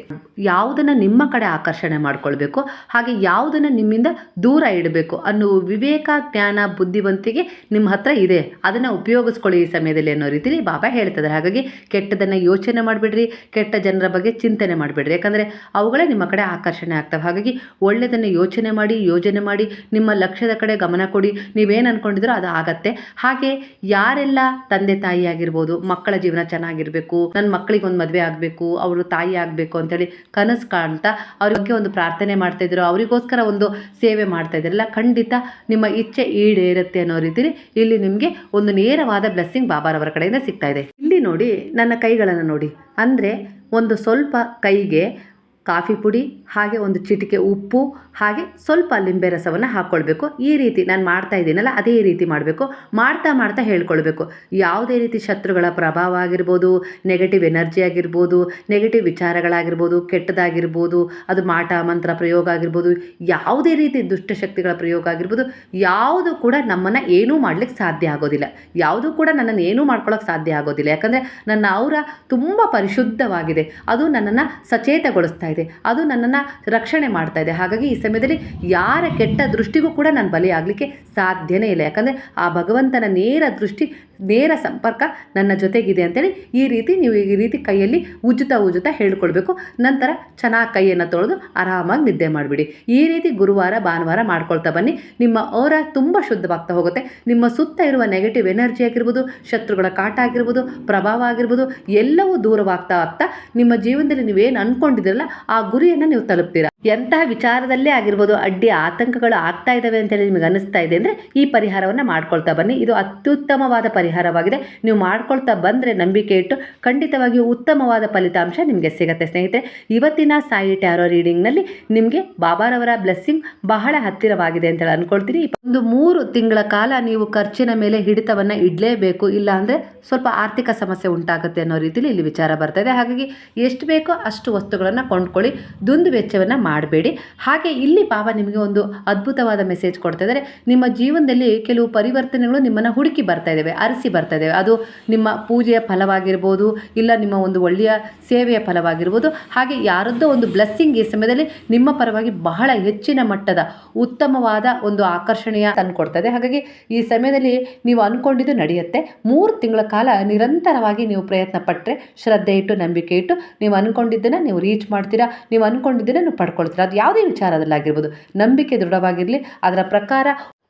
ಯಾವುದನ್ನು ನಿಮ್ಮ ಕಡೆ ಆಕರ್ಷಣೆ ಮಾಡ್ಕೊಳ್ಬೇಕು, ಹಾಗೆ ಯಾವುದನ್ನು ನಿಮ್ಮಿಂದ ದೂರ ಇಡಬೇಕು ಅನ್ನೋ ವಿವೇಕ, ಜ್ಞಾನ, ಬುದ್ಧಿವಂತಿಕೆ ನಿಮ್ಮ ಹತ್ರ ಇದೆ. ಅದನ್ನು ಉಪಯೋಗಿಸ್ಕೊಳ್ಳಿ ಈ ಸಮಯದಲ್ಲಿ ಅನ್ನೋ ರೀತಿಯಲ್ಲಿ ಬಾಬಾ ಹೇಳ್ತಿದ್ದಾರೆ ಹಾಗಾಗಿ ಕೆಟ್ಟದನ್ನು ಯೋಚನೆ ಮಾಡಿಬಿಡ್ರಿ, ಕೆಟ್ಟ ಜನರ ಬಗ್ಗೆ ಚಿಂತನೆ ಮಾಡಿಬಿಡ್ರಿ. ಯಾಕಂದರೆ ಅವುಗಳೇ ನಿಮ್ಮ ಕಡೆ ಆಕರ್ಷಣೆ ಆಗ್ತವೆ. ಹಾಗಾಗಿ ಒಳ್ಳೆಯದನ್ನು ಯೋಚನೆ ಮಾಡಿ, ಯೋಜನೆ ಮಾಡಿ, ನಿಮ್ಮ ಲಕ್ಷ್ಯದ ಕಡೆ ಗಮನ ಕೊಡಿ. ನೀವೇನು ಅಂದ್ಕೊಂಡಿದ್ರೋ ಅದು ಆಗತ್ತೆ. ಹಾಗೆ ಯಾರೆಲ್ಲ ತಂದೆ ತಾಯಿ ಆಗಿರ್ಬೋದು ಮಕ್ಕಳ ಜೀವನ ಚೆನ್ನಾಗಿರಬೇಕು ನನ್ನ ಮಕ್ಕಳಿಗೆ ಒಂದು ಮದುವೆ ಆಗಬೇಕು ಅವರು ತಾಯಿ ಆಗಬೇಕು ಅಂತೇಳಿ ಕನಸು ಕಾಣ್ತಾ ಅವ್ರ ಬಗ್ಗೆ ಒಂದು ಪ್ರಾರ್ಥನೆ ಮಾಡ್ತಾಯಿದ್ರು ಅವರಿಗೋಸ್ಕರ ಒಂದು ಸೇವೆ ಮಾಡ್ತಾ ಇದ್ರಲ್ಲ ಖಂಡಿತ ನಿಮ್ಮ ಇಚ್ಛೆ ಈಡೇರುತ್ತೆ ಅನ್ನೋ ರೀತಿಲಿ ಇಲ್ಲಿ ನಿಮಗೆ ಒಂದು ನೇರವಾದ ಬ್ಲೆಸ್ಸಿಂಗ್ ಬಾಬಾರವರ ಕಡೆಯಿಂದ ಸಿಗ್ತಾ ಇದೆ. ಇಲ್ಲಿ ನೋಡಿ ನನ್ನ ಕೈಗಳನ್ನು ನೋಡಿ. ಅಂದರೆ ಒಂದು ಸ್ವಲ್ಪ ಕೈಗೆ ಕಾಫಿ ಪುಡಿ, ಹಾಗೆ ಒಂದು ಚಿಟಿಕೆ ಉಪ್ಪು, ಹಾಗೆ ಸ್ವಲ್ಪ ಲಿಂಬೆ ರಸವನ್ನು ಹಾಕ್ಕೊಳ್ಬೇಕು ಈ ರೀತಿ ನಾನು ಮಾಡ್ತಾ ಇದ್ದೀನಲ್ಲ, ಅದೇ ರೀತಿ ಮಾಡಬೇಕು. ಮಾಡ್ತಾ ಮಾಡ್ತಾ ಹೇಳ್ಕೊಳ್ಬೇಕು. ಯಾವುದೇ ರೀತಿ ಶತ್ರುಗಳ ಪ್ರಭಾವ ಆಗಿರ್ಬೋದು ನೆಗೆಟಿವ್ ಎನರ್ಜಿ ಆಗಿರ್ಬೋದು ನೆಗೆಟಿವ್ ವಿಚಾರಗಳಾಗಿರ್ಬೋದು, ಕೆಟ್ಟದಾಗಿರ್ಬೋದು, ಅದು ಮಾಟ ಮಂತ್ರ ಪ್ರಯೋಗ ಆಗಿರ್ಬೋದು, ಯಾವುದೇ ರೀತಿ ದುಷ್ಟಶಕ್ತಿಗಳ ಪ್ರಯೋಗ ಆಗಿರ್ಬೋದು, ಯಾವುದು ಕೂಡ ನಮ್ಮನ್ನು ಏನೂ ಮಾಡ್ಲಿಕ್ಕೆ ಸಾಧ್ಯ ಆಗೋದಿಲ್ಲ. ಯಾವುದು ಕೂಡ ನನ್ನನ್ನು ಏನೂ ಮಾಡ್ಕೊಳ್ಳೋಕೆ ಸಾಧ್ಯ ಆಗೋದಿಲ್ಲ. ಯಾಕಂದರೆ ನನ್ನ ಅವರ ತುಂಬ ಪರಿಶುದ್ಧವಾಗಿದೆ. ಅದು ನನ್ನನ್ನು ಸಚೇತಗೊಳಿಸ್ತಾ ಇದೆ. ಅದು ನನ್ನನ್ನು ರಕ್ಷಣೆ ಮಾಡ್ತಾ ಇದೆ. ಹಾಗಾಗಿ ಈ ಸಮಯದಲ್ಲಿ ಯಾರ ಕೆಟ್ಟ ದೃಷ್ಟಿಗೂ ಕೂಡ ನಾನು ಬಲಿಯಾಗಲಿಕ್ಕೆ ಸಾಧ್ಯನೇ ಇಲ್ಲ. ಯಾಕಂದರೆ ಆ ಭಗವಂತನ ನೇರ ದೃಷ್ಟಿ ನೇರ ಸಂಪರ್ಕ ನನ್ನ ಜೊತೆಗಿದೆ ಅಂತೇಳಿ ಈ ರೀತಿ ನೀವು ಈ ರೀತಿ ಕೈಯಲ್ಲಿ ಉಜ್ಜುತ್ತಾ ಉಜ್ಜುತ್ತಾ ಹೇಳ್ಕೊಳ್ಬೇಕು. ನಂತರ ಚೆನ್ನಾಗಿ ಕೈಯನ್ನು ತೊಳೆದು ಆರಾಮಾಗಿ ನಿದ್ದೆ ಮಾಡಿಬಿಡಿ. ಈ ರೀತಿ ಗುರುವಾರ, ಭಾನುವಾರ ಮಾಡ್ಕೊಳ್ತಾ ಬನ್ನಿ. ನಿಮ್ಮ ಅವರ ತುಂಬ ಶುದ್ಧವಾಗ್ತಾ ಹೋಗುತ್ತೆ. ನಿಮ್ಮ ಸುತ್ತ ಇರುವ ನೆಗೆಟಿವ್ ಎನರ್ಜಿ ಆಗಿರ್ಬೋದು, ಶತ್ರುಗಳ ಕಾಟ ಆಗಿರ್ಬೋದು, ಪ್ರಭಾವ ಆಗಿರ್ಬೋದು, ಎಲ್ಲವೂ ದೂರವಾಗ್ತಾ ಆಗ್ತಾ ನಿಮ್ಮ ಜೀವನದಲ್ಲಿ ನೀವೇನು ಅಂದ್ಕೊಂಡಿದ್ದೀರಲ್ಲ ಆ ಗುರಿಯನ್ನು ನೀವು ತಲುಪ್ತೀರಾ? ಎಂತಹ ವಿಚಾರದಲ್ಲೇ ಆಗಿರ್ಬೋದು ಅಡ್ಡಿ ಆತಂಕಗಳು ಆಗ್ತಾ ಇದ್ದಾವೆ ಅಂತೇಳಿ ನಿಮಗೆ ಅನಿಸ್ತಾ ಇದೆ ಅಂದರೆ ಈ ಪರಿಹಾರವನ್ನು ಮಾಡ್ಕೊಳ್ತಾ ಬನ್ನಿ. ಇದು ಅತ್ಯುತ್ತಮವಾದ ಪರಿಹಾರವಾಗಿದೆ. ನೀವು ಮಾಡ್ಕೊಳ್ತಾ ಬಂದರೆ ನಂಬಿಕೆ ಇಟ್ಟು ಖಂಡಿತವಾಗಿಯೂ ಉತ್ತಮವಾದ ಫಲಿತಾಂಶ ನಿಮಗೆ ಸಿಗುತ್ತೆ ಸ್ನೇಹಿತರೆ. ಇವತ್ತಿನ ಸಾಯಿ ಟ್ಯಾರೋ ರೀಡಿಂಗ್ನಲ್ಲಿ ನಿಮಗೆ ಬಾಬಾರವರ ಬ್ಲೆಸ್ಸಿಂಗ್ ಬಹಳ ಹತ್ತಿರವಾಗಿದೆ ಅಂತೇಳಿ ಅಂದ್ಕೊಳ್ತೀನಿ ಒಂದು ಮೂರು ತಿಂಗಳ ಕಾಲ ನೀವು ಖರ್ಚಿನ ಮೇಲೆ ಹಿಡಿತವನ್ನು ಇಡಲೇಬೇಕು. ಇಲ್ಲ ಅಂದರೆ ಸ್ವಲ್ಪ ಆರ್ಥಿಕ ಸಮಸ್ಯೆ ಉಂಟಾಗುತ್ತೆ ಅನ್ನೋ ರೀತಿಯಲ್ಲಿ ಇಲ್ಲಿ ವಿಚಾರ ಬರ್ತಾ ಇದೆ. ಹಾಗಾಗಿ ಎಷ್ಟು ಬೇಕೋ ಅಷ್ಟು ವಸ್ತುಗಳನ್ನು ಕೊಂಡ್ಕೊಳ್ಳಿ. ದುಂದು ವೆಚ್ಚವನ್ನು ಮಾಡಬೇಡಿ. ಹಾಗೆ ಇಲ್ಲಿ ಪಾಪ ನಿಮಗೆ ಒಂದು ಅದ್ಭುತವಾದ ಮೆಸೇಜ್ ಕೊಡ್ತಾ ಇದ್ದಾರೆ. ನಿಮ್ಮ ಜೀವನದಲ್ಲಿ ಕೆಲವು ಪರಿವರ್ತನೆಗಳು ನಿಮ್ಮನ್ನು ಹುಡುಕಿ ಬರ್ತಾ ಇದ್ದಾವೆ, ಅರಸಿ ಬರ್ತಾ ಇದ್ದಾವೆ. ಅದು ನಿಮ್ಮ ಪೂಜೆಯ ಫಲವಾಗಿರ್ಬೋದು, ಇಲ್ಲ ನಿಮ್ಮ ಒಂದು ಒಳ್ಳೆಯ ಸೇವೆಯ ಫಲವಾಗಿರ್ಬೋದು. ಹಾಗೆ ಯಾರದ್ದೋ ಒಂದು ಬ್ಲೆಸ್ಸಿಂಗ್ ಈ ಸಮಯದಲ್ಲಿ ನಿಮ್ಮ ಪರವಾಗಿ ಬಹಳ ಹೆಚ್ಚಿನ ಮಟ್ಟದ ಉತ್ತಮವಾದ ಒಂದು ಆಕರ್ಷಣೆಯ ತಂದುಕೊಡ್ತದೆ ಹಾಗಾಗಿ ಈ ಸಮಯದಲ್ಲಿ ನೀವು ಅಂದ್ಕೊಂಡಿದ್ದು ನಡೆಯುತ್ತೆ. ಮೂರು ತಿಂಗಳ ಕಾಲ ನಿರಂತರವಾಗಿ ನೀವು ಪ್ರಯತ್ನ ಪಟ್ಟರೆ ಶ್ರದ್ಧೆ ಇಟ್ಟು, ನಂಬಿಕೆ ಇಟ್ಟು ನೀವು ಅಂದ್ಕೊಂಡಿದ್ದನ್ನು ನೀವು ರೀಚ್ ಮಾಡ್ತೀರಾ? ನೀವು ಅಂದ್ಕೊಂಡಿದ್ದನ್ನು ನೀವು ಪಡ್ಕೊಳ್ತೀರಾ ಅದು ಯಾವುದೇ ವಿಚಾರದಲ್ಲಾಗಿರ್ಬೋದು. ನಂಬಿಕೆ ದೃಢವಾಗಿರಲಿ, ಅದರ ಪ್ರಕಾರ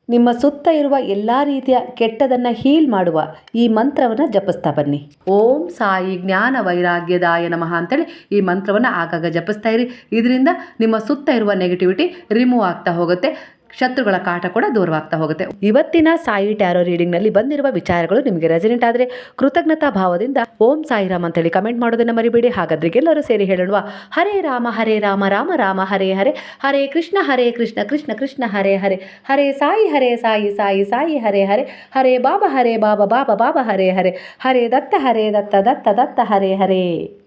ನಿಮ್ಮ ಸುತ್ತ ಇರುವ ಎಲ್ಲ ರೀತಿಯ ಕೆಟ್ಟದನ್ನು ಹೀಲ್ ಮಾಡುವ ಈ ಮಂತ್ರವನ್ನು ಜಪಿಸ್ತಾ ಬನ್ನಿ. ಓಂ ಸಾಯಿ ಜ್ಞಾನ ವೈರಾಗ್ಯದಾಯ ನಮಃ ಅಂತೇಳಿ ಈ ಮಂತ್ರವನ್ನು ಆಗಾಗ ಜಪಿಸ್ತಾ ಇರಿ. ಇದರಿಂದ ನಿಮ್ಮ ಸುತ್ತ ಇರುವ ನೆಗೆಟಿವಿಟಿ ರಿಮೂವ್ ಆಗ್ತಾ ಹೋಗುತ್ತೆ. ಶತ್ರುಗಳ ಕಾಟ ಕೂಡ ದೂರವಾಗ್ತಾ ಹೋಗುತ್ತೆ. ಇವತ್ತಿನ ಸಾಯಿ ಟ್ಯಾರೋ ರೀಡಿಂಗ್ನಲ್ಲಿ ಬಂದಿರುವ ವಿಚಾರಗಳು ನಿಮಗೆ ರೆಸಿಡೆಂಟ್ ಆದರೆ ಕೃತಜ್ಞತಾ ಭಾವದಿಂದ ಓಂ ಸಾಯಿರಾಮ್ ಅಂತೇಳಿ ಕಮೆಂಟ್ ಮಾಡೋದನ್ನ ಮರಿಬೇಡಿ. ಹಾಗಾದ್ರೆ ಎಲ್ಲರೂ ಸೇರಿ ಹೇಳೋಣ ಹರೇ ರಾಮ ಹರೇ ರಾಮ ರಾಮ ರಾಮ, ಹರೇ ಹರೇ. ಹರೇ ಕೃಷ್ಣ ಹರೇ ಕೃಷ್ಣ ಕೃಷ್ಣ ಕೃಷ್ಣ, ಹರೇ ಹರೇ. ಹರೇ ಸಾಯಿ ಹರೇ ಸಾಯಿ ಸಾಯಿ ಸಾಯಿ, ಹರೇ ಹರೇ. ಹರೇ ಬಾಬಾ ಹರೇ ಬಾಬಾ ಬಾಬಾ ಬಾಬಾ, ಹರೇ ಹರೇ. ಹರೇ ದತ್ತ ಹರೇ ದತ್ತ ದತ್ತ ದತ್ತ, ಹರೇ ಹರೇ.